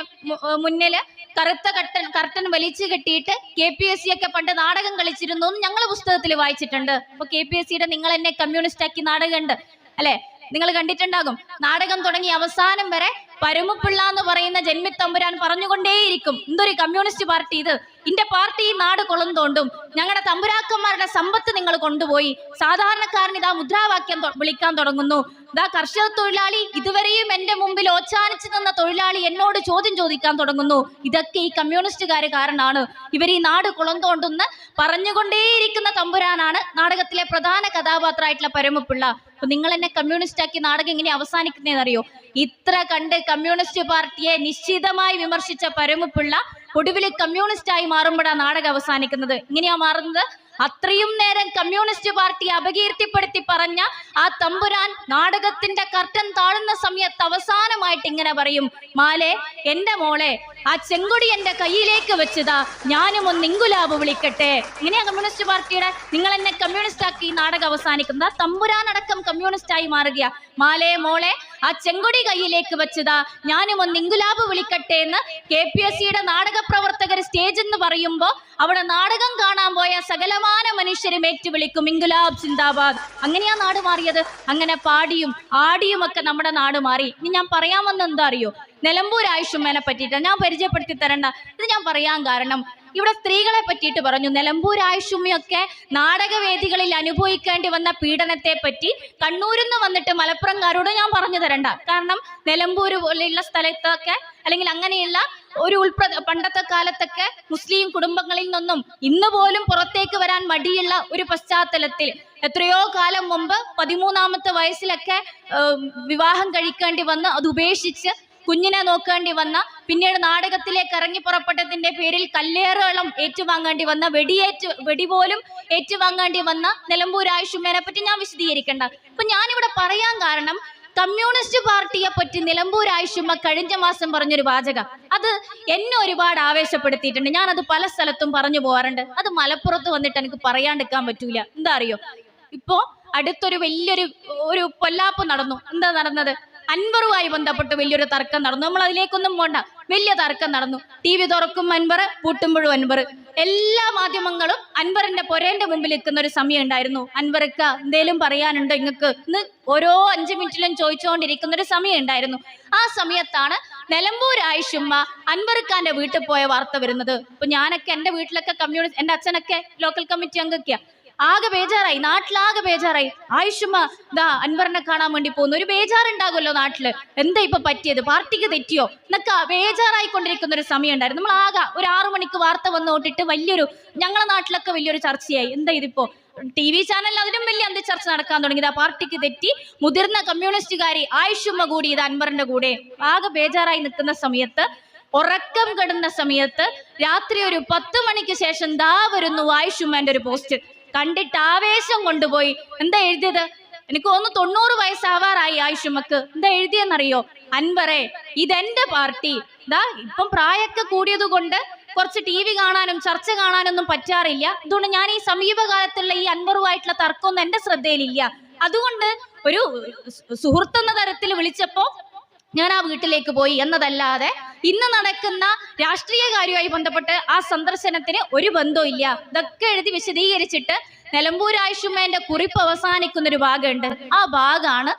മുന്നിൽ കറുത്ത കട്ടൻ കർട്ടൻ വലിച്ചു കെട്ടിയിട്ട് കെ പി എസ് സി ഒക്കെ പണ്ട് നാടകം കളിച്ചിരുന്നു എന്ന് ഞങ്ങൾ പുസ്തകത്തിൽ വായിച്ചിട്ടുണ്ട്. അപ്പൊ കെ പി എസ് സിയുടെ നിങ്ങൾ എന്നെ കമ്മ്യൂണിസ്റ്റ് ആക്കി നാടകമുണ്ട് അല്ലെ? നിങ്ങൾ കണ്ടിട്ടുണ്ടാകും. നാടകം തുടങ്ങി അവസാനം വരെ പരമുപ്പിള്ള എന്ന് പറയുന്ന ജന്മിത്തമ്പുരാൻ പറഞ്ഞുകൊണ്ടേയിരിക്കും. എന്തൊരു കമ്മ്യൂണിസ്റ്റ് പാർട്ടി ഇത്? ഇന്റെ പാർട്ടി ഈ നാട് കൊളം തോണ്ടും ഞങ്ങളുടെ തമ്പുരാക്കന്മാരുടെ സമ്പത്ത് നിങ്ങൾ കൊണ്ടുപോയി സാധാരണക്കാരൻ ഇതാ മുദ്രാവാക്യം വിളിക്കാൻ തുടങ്ങുന്നു. ഇതാ കർഷക തൊഴിലാളി ഇതുവരെയും എന്റെ മുമ്പിൽ ഓച്ചാനിച്ചു നിന്ന തൊഴിലാളി എന്നോട് ചോദ്യം ചോദിക്കാൻ തുടങ്ങുന്നു. ഇതൊക്കെ ഈ കമ്മ്യൂണിസ്റ്റുകാർ കാരണമാണ് ഇവർ ഈ നാട് കുളം തോണ്ടുന്ന പറഞ്ഞുകൊണ്ടേയിരിക്കുന്ന തമ്പുരാനാണ് നാടകത്തിലെ പ്രധാന കഥാപാത്രമായിട്ടുള്ള പരമപ്പിള്ള അപ്പൊ നിങ്ങൾ എന്നെ കമ്മ്യൂണിസ്റ്റ് ആക്കി നാടകം എങ്ങനെ അവസാനിക്കുന്നതെന്ന് അറിയോ ഇത്ര കണ്ട് കമ്മ്യൂണിസ്റ്റ് പാർട്ടിയെ നിശ്ചിതമായി വിമർശിച്ച പരമപ്പിള്ള ഒടുവിൽ കമ്മ്യൂണിസ്റ്റ് ആയി മാറുമ്പോഴാണ് നാടകം അവസാനിക്കുന്നത്. ഇങ്ങനെയാ മാറുന്നത്? അത്രയും നേരം കമ്മ്യൂണിസ്റ്റ് പാർട്ടി അപകീർത്തിപ്പെടുത്തി പറഞ്ഞ ആ തമ്പുരാൻ നാടകത്തിന്റെ കർട്ടൻ താഴുന്ന സമയത്ത് അവസാനമായിട്ട് ഇങ്ങനെ പറയും മാലെ എന്റെ മോളെ ആ ചെങ്കൊടി എന്റെ കയ്യിലേക്ക് വെച്ചതാ. ഞാനും ഒന്ന് ഇങ്കുലാബ് വിളിക്കട്ടെ. ഇങ്ങനെയാ കമ്മ്യൂണിസ്റ്റ് പാർട്ടിയുടെ നിങ്ങൾ എന്നെ കമ്മ്യൂണിസ്റ്റ് ആക്കി നാടകം അവസാനിക്കുന്നത്. തമ്പുരാൻ അടക്കം കമ്മ്യൂണിസ്റ്റ് ആയി മാറുകയാ. മാലെ മോളെ ആ ചെങ്കൊടി കയ്യിലേക്ക് വെച്ചതാ. ഞാനും ഒന്ന് ഇങ്കുലാബ് വിളിക്കട്ടെ എന്ന് കെ പി എസ് സിയുടെ നാടക പ്രവർത്തകർ സ്റ്റേജ് എന്ന് പറയുമ്പോ അവിടെ നാടകം കാണാൻ പോയ സകലമാന മനുഷ്യരും ഏറ്റുവിളിക്കും. ഇൻഗുലാബ് സിന്ദാബാദ്. അങ്ങനെയാ നാട് മാറിയത്. അങ്ങനെ പാടിയും ആടിയും ഒക്കെ നമ്മുടെ നാട് മാറി. ഇനി ഞാൻ പറയാൻ വന്ന എന്താ അറിയോ? നിലമ്പൂർ ആയുഷുമ്മേനെ പറ്റിയിട്ടാണ് ഞാൻ പരിചയപ്പെടുത്തി തരണ്ട. ഇത് ഞാൻ പറയാൻ കാരണം ഇവിടെ സ്ത്രീകളെ പറ്റിയിട്ട് പറഞ്ഞു. നിലമ്പൂർ ആയുഷുമ്മയൊക്കെ നാടകവേദികളിൽ അനുഭവിക്കേണ്ടി വന്ന പീഡനത്തെ പറ്റി കണ്ണൂരിൽ നിന്ന് വന്നിട്ട് മലപ്പുറംകാരോട് ഞാൻ പറഞ്ഞു തരണ്ട. കാരണം നിലമ്പൂർ പോലെയുള്ള സ്ഥലത്തൊക്കെ അല്ലെങ്കിൽ അങ്ങനെയുള്ള ഒരു ഉൾപ്ര പണ്ടത്തെ കാലത്തൊക്കെ മുസ്ലിം കുടുംബങ്ങളിൽ നിന്നും ഇന്ന് പോലും പുറത്തേക്ക് വരാൻ മടിയുള്ള ഒരു പശ്ചാത്തലത്തിൽ എത്രയോ കാലം മുമ്പ് പതിമൂന്നാമത്തെ വയസ്സിലൊക്കെ വിവാഹം കഴിക്കേണ്ടി വന്ന് അത് ഉപേക്ഷിച്ച് കുഞ്ഞിനെ നോക്കേണ്ടി വന്ന പിന്നീട് നാടകത്തിലേക്ക് ഇറങ്ങി പുറപ്പെട്ടതിന്റെ പേരിൽ കല്ലേറുകളും ഏറ്റുവാങ്ങേണ്ടി വന്ന വെടിയേറ്റ് വെടി പോലും ഏറ്റുവാങ്ങേണ്ടി വന്ന നിലമ്പൂർ ആയുഷുമേനെ പറ്റി ഞാൻ വിശദീകരിക്കേണ്ട. അപ്പൊ ഞാനിവിടെ പറയാൻ കാരണം കമ്മ്യൂണിസ്റ്റ് പാർട്ടിയെ പറ്റി നിലമ്പൂർ ആയുഷുമ്മ കഴിഞ്ഞ മാസം പറഞ്ഞൊരു വാചകം. അത് എന്നെ ഒരുപാട് ആവേശപ്പെടുത്തിയിട്ടുണ്ട്. അത് പല സ്ഥലത്തും പറഞ്ഞു പോകാറുണ്ട്. അത് മലപ്പുറത്ത് വന്നിട്ട് എനിക്ക് പറയാണ്ടിരിക്കാൻ പറ്റൂല. എന്താ അറിയോ? ഇപ്പോ അടുത്തൊരു വലിയൊരു ഒരു പൊല്ലാപ്പ് നടന്നു. എന്താ നടന്നത്? അൻവറുമായി ബന്ധപ്പെട്ട് വലിയൊരു തർക്കം നടന്നു. നമ്മൾ അതിലേക്കൊന്നും പോണ്ട. വലിയ തർക്കം നടന്നു. ടി വി തുറക്കും അൻവർ പൂട്ടുമ്പോഴും അൻവർ. എല്ലാ മാധ്യമങ്ങളും അൻവറിന്റെ പൊരേന്റെ മുമ്പിൽ നിൽക്കുന്ന ഒരു സമയം ഉണ്ടായിരുന്നു. അൻവർക്ക് എന്തേലും പറയാനുണ്ടോ ഇങ്ങക്ക്? ഇന്ന് ഓരോ അഞ്ചു മിനിറ്റിലും ചോദിച്ചുകൊണ്ടിരിക്കുന്ന ഒരു സമയം ഉണ്ടായിരുന്നു. ആ സമയത്താണ് നിലമ്പൂർ ആയിഷുമ്മ അൻവർക്കാന്റെ വീട്ടിൽ പോയ വാർത്ത വരുന്നത്. ഇപ്പൊ ഞാനൊക്കെ എന്റെ വീട്ടിലൊക്കെ കമ്മ്യൂണിസ്റ്റ് എന്റെ അച്ഛനൊക്കെ ലോക്കൽ കമ്മിറ്റി അംഗൊക്കെയാ. ആകെ ബേജാറായി. നാട്ടിലാകെ ബേജാറായി. ആയുഷുമ്മ ദാ അൻവറിനെ കാണാൻ വേണ്ടി പോകുന്നു. ഒരു ബേജാറുണ്ടാകുമല്ലോ നാട്ടിൽ. എന്താ ഇപ്പൊ പറ്റിയത്? പാർട്ടിക്ക് തെറ്റിയോ? എന്നൊക്കെ ബേജാറായിക്കൊണ്ടിരിക്കുന്ന ഒരു സമയം ഉണ്ടായിരുന്നു നമ്മൾ ആകെ ഒരു ആറു മണിക്ക് വാർത്ത വന്നോട്ടിട്ട് വലിയൊരു ഞങ്ങളെ നാട്ടിലൊക്കെ വലിയൊരു ചർച്ചയായി. എന്താ ഇതിപ്പോ? ടി വി ചാനലിൽ അതിലും വലിയ എന്ത് ചർച്ച നടക്കാൻ തുടങ്ങിയത് ആ പാർട്ടിക്ക് തെറ്റി മുതിർന്ന കമ്മ്യൂണിസ്റ്റുകാരി ആയുഷുമ്മ കൂടി ഇത് അൻവറിന്റെ കൂടെ ആകെ ബേജാറായി നിൽക്കുന്ന സമയത്ത് ഉറക്കം കെടുന്ന സമയത്ത് രാത്രി ഒരു പത്ത് മണിക്ക് ശേഷം ദാ വരുന്നു ആയുഷുമ്മന്റെ ഒരു പോസ്റ്റ്. കണ്ടിട്ട് ആവേശം കൊണ്ടുപോയി. എന്താ എഴുതിയത്? എനിക്ക് ഒന്ന് തൊണ്ണൂറ് വയസ്സാവാറായി ആയിഷുമക്ക്. എന്താ എഴുതിയെന്നറിയോ? അൻവറെ ഇതെന്റെ പാർട്ടി. ദാ ഇപ്പം പ്രായമൊക്കെ കൂടിയത് കൊണ്ട് കുറച്ച് ടി വി കാണാനും ചർച്ച കാണാനൊന്നും പറ്റാറില്ല. അതുകൊണ്ട് ഞാൻ ഈ സമീപകാലത്തുള്ള ഈ അൻവറുമായിട്ടുള്ള തർക്കമൊന്നും എന്റെ ശ്രദ്ധയിലില്ല. അതുകൊണ്ട് ഒരു സുഹൃത്തെന്ന തരത്തിൽ വിളിച്ചപ്പോ ഞാൻ ആ വീട്ടിലേക്ക് പോയി എന്നതല്ലാതെ ഇന്ന് നടക്കുന്ന രാഷ്ട്രീയ കാര്യവുമായി ബന്ധപ്പെട്ട് ആ സന്ദർശനത്തിന് ഒരു ബന്ധവും ഇല്ല. ഇതൊക്കെ എഴുതി വിശദീകരിച്ചിട്ട് നിലമ്പൂർ ആയുഷുമേന്റെ കുറിപ്പ് അവസാനിക്കുന്ന ഒരു ഭാഗമുണ്ട്. ആ ഭാഗമാണ്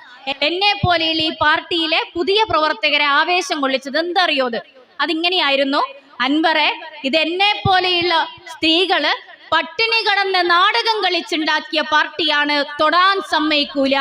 എന്നെ പോലെയുള്ള ഈ പാർട്ടിയിലെ പുതിയ പ്രവർത്തകരെ ആവേശം കൊള്ളിച്ചത്. എന്തറിയോ അത്? അതിങ്ങനെയായിരുന്നു. അൻവറെ ഇത് എന്നെ പോലെയുള്ള സ്ത്രീകൾ പട്ടിണി കടന്ന് നാടകം കളിച്ചുണ്ടാക്കിയ പാർട്ടിയാണ് തൊടാൻ സമ്മയിക്കൂല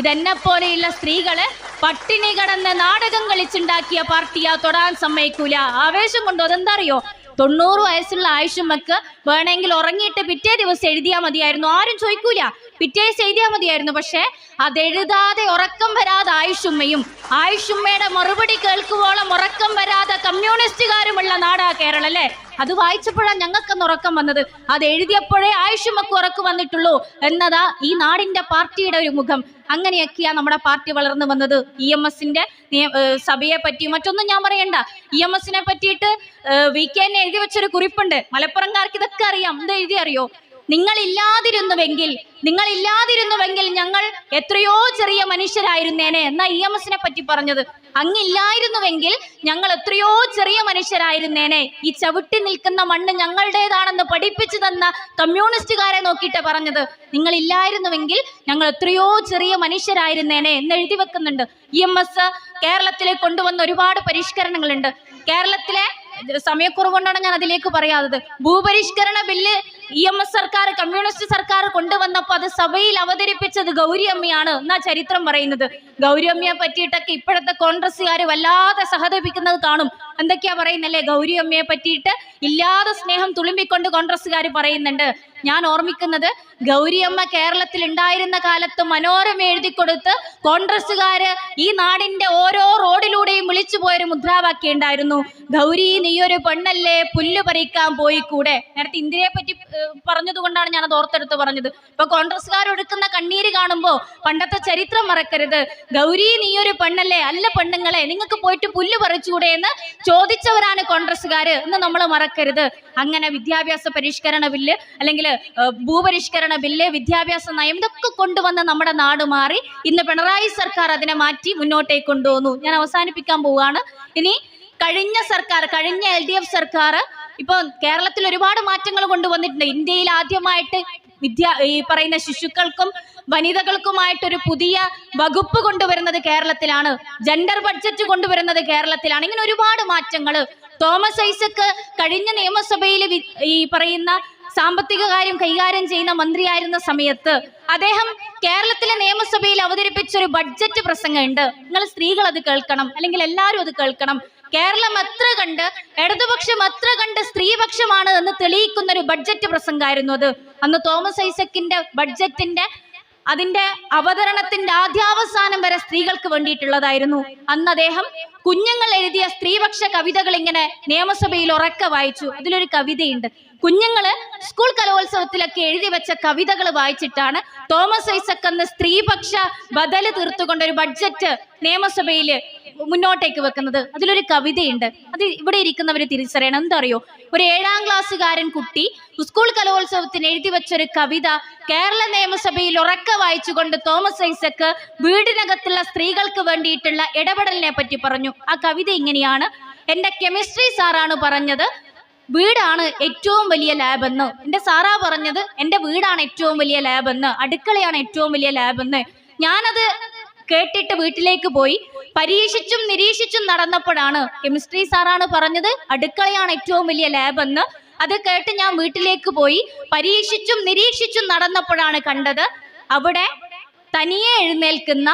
ഇതെന്നെ പോലെയുള്ള സ്ത്രീകൾ പട്ടിണി കടന്ന് നാടകം കളിച്ചുണ്ടാക്കിയ പാർട്ടിയാ തൊടാൻ സമ്മയിക്കൂല ആവേശം കൊണ്ടോ? അതെന്താ അറിയോ തൊണ്ണൂറ് വയസ്സുള്ള ആയുഷമ്മക്ക് വേണമെങ്കിൽ ഉറങ്ങിയിട്ട് പിറ്റേ ദിവസം എഴുതിയാൽ മതിയായിരുന്നു. ആരും ചോദിക്കൂല. പിറ്റേസ് എഴുതിയാൽ മതിയായിരുന്നു പക്ഷേ അതെഴുതാതെ ഉറക്കം വരാതെ ആയുഷുമ്മയും ആയുഷുമ്മയുടെ മറുപടി കേൾക്കുവോളം ഉറക്കം വരാതെ കമ്മ്യൂണിസ്റ്റുകാരുമുള്ള നാടാ കേരളം അല്ലേ? അത് വായിച്ചപ്പോഴാണ് ഞങ്ങൾക്കൊന്ന് ഉറക്കം വന്നത്. അത് എഴുതിയപ്പോഴേ ആയുഷുമ്മക്ക് ഉറക്കം വന്നിട്ടുള്ളൂ എന്നതാ ഈ നാടിന്റെ പാർട്ടിയുടെ ഒരു മുഖം. അങ്ങനെയൊക്കെയാ നമ്മുടെ പാർട്ടി വളർന്നു വന്നത്. ഇ എം എസിന്റെ സഭയെ പറ്റി മറ്റൊന്നും ഞാൻ പറയണ്ട. ഇ എം എസിനെ പറ്റിയിട്ട് വി കെ എഴുതി വെച്ചൊരു കുറിപ്പുണ്ട്. മലപ്പുറംകാർക്ക് ഇതൊക്കെ അറിയാം. എന്ത് എഴുതി അറിയോ? നിങ്ങൾ ഇല്ലാതിരുന്നുവെങ്കിൽ ഞങ്ങൾ എത്രയോ ചെറിയ മനുഷ്യരായിരുന്നേനെ എന്നാ ഇ എം എസിനെ പറ്റി പറഞ്ഞത്. അങ്ങില്ലായിരുന്നുവെങ്കിൽ ഞങ്ങൾ എത്രയോ ചെറിയ മനുഷ്യരായിരുന്നേനെ. ഈ ചവിട്ടി നിൽക്കുന്ന മണ്ണ് ഞങ്ങളുടേതാണെന്ന് പഠിപ്പിച്ചു തന്ന കമ്മ്യൂണിസ്റ്റുകാരെ നോക്കിയിട്ട് പറഞ്ഞത്. നിങ്ങൾ ഇല്ലായിരുന്നുവെങ്കിൽ ഞങ്ങൾ എത്രയോ ചെറിയ മനുഷ്യരായിരുന്നേനെ എന്ന് എഴുതി വെക്കുന്നുണ്ട്. ഇ എം എസ് കേരളത്തിലെ കൊണ്ടുവന്ന ഒരുപാട് പരിഷ്കരണങ്ങളുണ്ട്. കേരളത്തിലെ സമയക്കുറവ് കൊണ്ടാണ് ഞാൻ അതിലേക്ക് പറയാത്തത്. ഭൂപരിഷ്കരണ ബില്ല് ഇ എം എസ് സർക്കാർ കമ്മ്യൂണിസ്റ്റ് സർക്കാർ കൊണ്ടുവന്നപ്പോൾ അത് സഭയിൽ അവതരിപ്പിച്ചത് ഗൗരിയമ്മയാണ് എന്നാ ചരിത്രം പറയുന്നത്. ഗൗരിയമ്മയെ പറ്റിയിട്ടൊക്കെ ഇപ്പോഴത്തെ കോൺഗ്രസ്സുകാർ വല്ലാതെ സഹതപിക്കുന്നത് കാണും. എന്തൊക്കെയാ പറയുന്നല്ലേ ഗൗരിയമ്മയെ പറ്റിയിട്ട്? ഇല്ലാതെ സ്നേഹം തുളുമ്പിക്കൊണ്ട് കോൺഗ്രസ്സുകാർ പറയുന്നുണ്ട്. ഞാൻ ഓർമ്മിക്കുന്നത് ഗൗരിയമ്മ കേരളത്തിൽ ഉണ്ടായിരുന്ന കാലത്ത് മനോരമ എഴുതി കൊടുത്ത് കോൺഗ്രസ്സുകാര് ഈ നാടിന്റെ ഓരോ റോഡിലൂടെയും വിളിച്ചു പോയൊരു മുദ്രാവാക്യം ഉണ്ടായിരുന്നു. ഗൗരി നീയൊരു പെണ്ണല്ലേ പുല്ല് പറിക്കാൻ പോയി കൂടെ നേരത്തെ ഇന്ദിരയെ പറ്റി പറഞ്ഞതുകൊണ്ടാണ് ഞാൻ അത് ഓർത്തെടുത്ത് പറഞ്ഞത്. ഇപ്പൊ കോൺഗ്രസ്സുകാർ ഒടുക്കുന്ന കണ്ണീര് കാണുമ്പോ പണ്ടത്തെ ചരിത്രം മറക്കരുത്. ഗൗരി നീയൊരു പെണ്ണല്ലേ അല്ല പെണ്ണുങ്ങളെ നിങ്ങൾക്ക് പോയിട്ട് പുല്ല് പറിച്ചുകൂടെ എന്ന് ചോദിച്ചവരാണ് കോൺഗ്രസ്സുകാര് എന്ന് നമ്മൾ മറക്കരുത്. അങ്ങനെ വിദ്യാഭ്യാസ പരിഷ്കരണ ബില്ല് അല്ലെങ്കിൽ ഭൂപരിഷ്കരണ ബില്ല് വിദ്യാഭ്യാസ നയം ഇതൊക്കെ കൊണ്ടുവന്ന് നമ്മുടെ നാട് മാറി ഇന്ന് പിണറായി സർക്കാർ അതിനെ മാറ്റി മുന്നോട്ടേക്ക് കൊണ്ടുവന്നു. ഞാൻ അവസാനിപ്പിക്കാൻ പോവുകയാണ്. ഇനി കഴിഞ്ഞ സർക്കാർ കഴിഞ്ഞ എൽ ഡി എഫ് സർക്കാർ ഇപ്പൊ കേരളത്തിൽ ഒരുപാട് മാറ്റങ്ങൾ കൊണ്ടുവന്നിട്ടുണ്ട്. ഇന്ത്യയിൽ ആദ്യമായിട്ട് വിദ്യ ഈ പറയുന്ന ശിശുക്കൾക്കും വനിതകൾക്കുമായിട്ടൊരു പുതിയ വകുപ്പ് കൊണ്ടുവരുന്നത് കേരളത്തിലാണ്. ജെൻഡർ ബഡ്ജറ്റ് കൊണ്ടുവരുന്നത് കേരളത്തിലാണ്. ഇങ്ങനെ ഒരുപാട് മാറ്റങ്ങൾ തോമസ് ഐസക്ക് കഴിഞ്ഞ നിയമസഭയിൽ ഈ പറയുന്ന സാമ്പത്തിക കാര്യം കൈകാര്യം ചെയ്യുന്ന മന്ത്രിയായിരുന്ന സമയത്ത് അദ്ദേഹം കേരളത്തിലെ നിയമസഭയിൽ അവതരിപ്പിച്ച ഒരു ബഡ്ജറ്റ് പ്രസംഗമുണ്ട്. നിങ്ങൾ സ്ത്രീകൾ അത് കേൾക്കണം അല്ലെങ്കിൽ എല്ലാവരും അത് കേൾക്കണം. കേരളം എത്ര കണ്ട് ഇടതുപക്ഷം എത്ര കണ്ട് സ്ത്രീപക്ഷമാണ് എന്ന് തെളിയിക്കുന്ന ഒരു ബഡ്ജറ്റ് പ്രസംഗമായിരുന്നു അത്. അന്ന് തോമസ് ഐസക്കിന്റെ ബഡ്ജറ്റിന്റെ അതിന്റെ അവതരണത്തിന്റെ ആദ്യാവസാനം വരെ സ്ത്രീകൾക്ക് വേണ്ടിയിട്ടുള്ളതായിരുന്നു. അന്ന് അദ്ദേഹം കുഞ്ഞുങ്ങൾ എഴുതിയ സ്ത്രീപക്ഷ കവിതകൾ ഇങ്ങനെ നിയമസഭയിൽ ഉറക്കെ വായിച്ചു. അതിലൊരു കവിതയുണ്ട്. കുഞ്ഞുങ്ങൾ സ്കൂൾ കലോത്സവത്തിലൊക്കെ എഴുതി വെച്ച കവിതകൾ വായിച്ചിട്ടാണ് തോമസ് ഐസക് എന്ന സ്ത്രീപക്ഷ ബദൽ തീർത്തുകൊണ്ട് ഒരു ബഡ്ജറ്റ് നിയമസഭയിൽ മുന്നോട്ടേക്ക് വെക്കുന്നത്. അതിലൊരു കവിതയുണ്ട്. അത് ഇവിടെ ഇരിക്കുന്നവർ തിരിച്ചറിയണം. എന്തറിയോ? ഒരു ഏഴാം ക്ലാസ്സുകാരൻ കുട്ടി സ്കൂൾ കലോത്സവത്തിന് എഴുതി വെച്ചൊരു കവിത കേരള നിയമസഭയിൽ ഉറക്ക വായിച്ചുകൊണ്ട് തോമസ് ഐസക് വീടിനകത്തുള്ള സ്ത്രീകൾക്ക് വേണ്ടിയിട്ടുള്ള ഇടപെടലിനെ പറ്റി പറഞ്ഞു. ആ കവിത ഇങ്ങനെയാണ്. എന്റെ കെമിസ്ട്രി സാറാണ് പറഞ്ഞത്. വീടാണ് ഏറ്റവും വലിയ ലാബ് എന്ന്. എന്റെ സാറാ പറഞ്ഞത് എന്റെ വീടാണ് ഏറ്റവും വലിയ ലാബ് എന്ന്. അടുക്കളയാണ് ഏറ്റവും വലിയ ലാബ് എന്ന്. ഞാനത് കേട്ടിട്ട് വീട്ടിലേക്ക് പോയി. പരീക്ഷിച്ചും നിരീക്ഷിച്ചും നടന്നപ്പോഴാണ് കെമിസ്ട്രി സാറാണ് പറഞ്ഞത് അടുക്കളയാണ് ഏറ്റവും വലിയ ലാബ് എന്ന്. അത് കേട്ട് ഞാൻ വീട്ടിലേക്ക് പോയി. പരീക്ഷിച്ചും നിരീക്ഷിച്ചും നടന്നപ്പോഴാണ് കണ്ടത് അവിടെ തനിയെ എഴുന്നേൽക്കുന്ന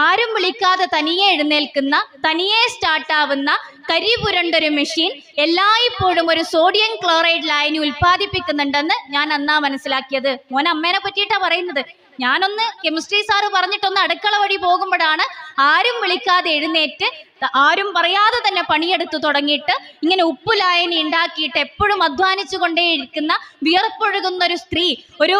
ആരും വിളിക്കാതെ തനിയെ എഴുന്നേൽക്കുന്ന തനിയെ സ്റ്റാർട്ടാവുന്ന കരി പുരണ്ടൊരു മെഷീൻ എല്ലായ്പ്പോഴും ഒരു സോഡിയം ക്ലോറൈഡ് ലായനി ഉൽപ്പാദിപ്പിക്കുന്നുണ്ടെന്ന് ഞാൻ അന്നാ മനസ്സിലാക്കിയത്. മോൻ അമ്മേനെ പറ്റിയിട്ടാ പറയുന്നത്. ഞാനൊന്ന് കെമിസ്ട്രി സാറ് പറഞ്ഞിട്ടൊന്ന് അടുക്കള വഴി പോകുമ്പോഴാണ് ആരും വിളിക്കാതെ എഴുന്നേറ്റ് ആരും പറയാതെ തന്നെ പണിയെടുത്തു തുടങ്ങിയിട്ട് ഇങ്ങനെ ഉപ്പു ലായനി ഉണ്ടാക്കിയിട്ട് എപ്പോഴും അധ്വാനിച്ചു കൊണ്ടേയിരിക്കുന്ന വിയർപ്പൊഴുകുന്ന ഒരു സ്ത്രീ ഒരു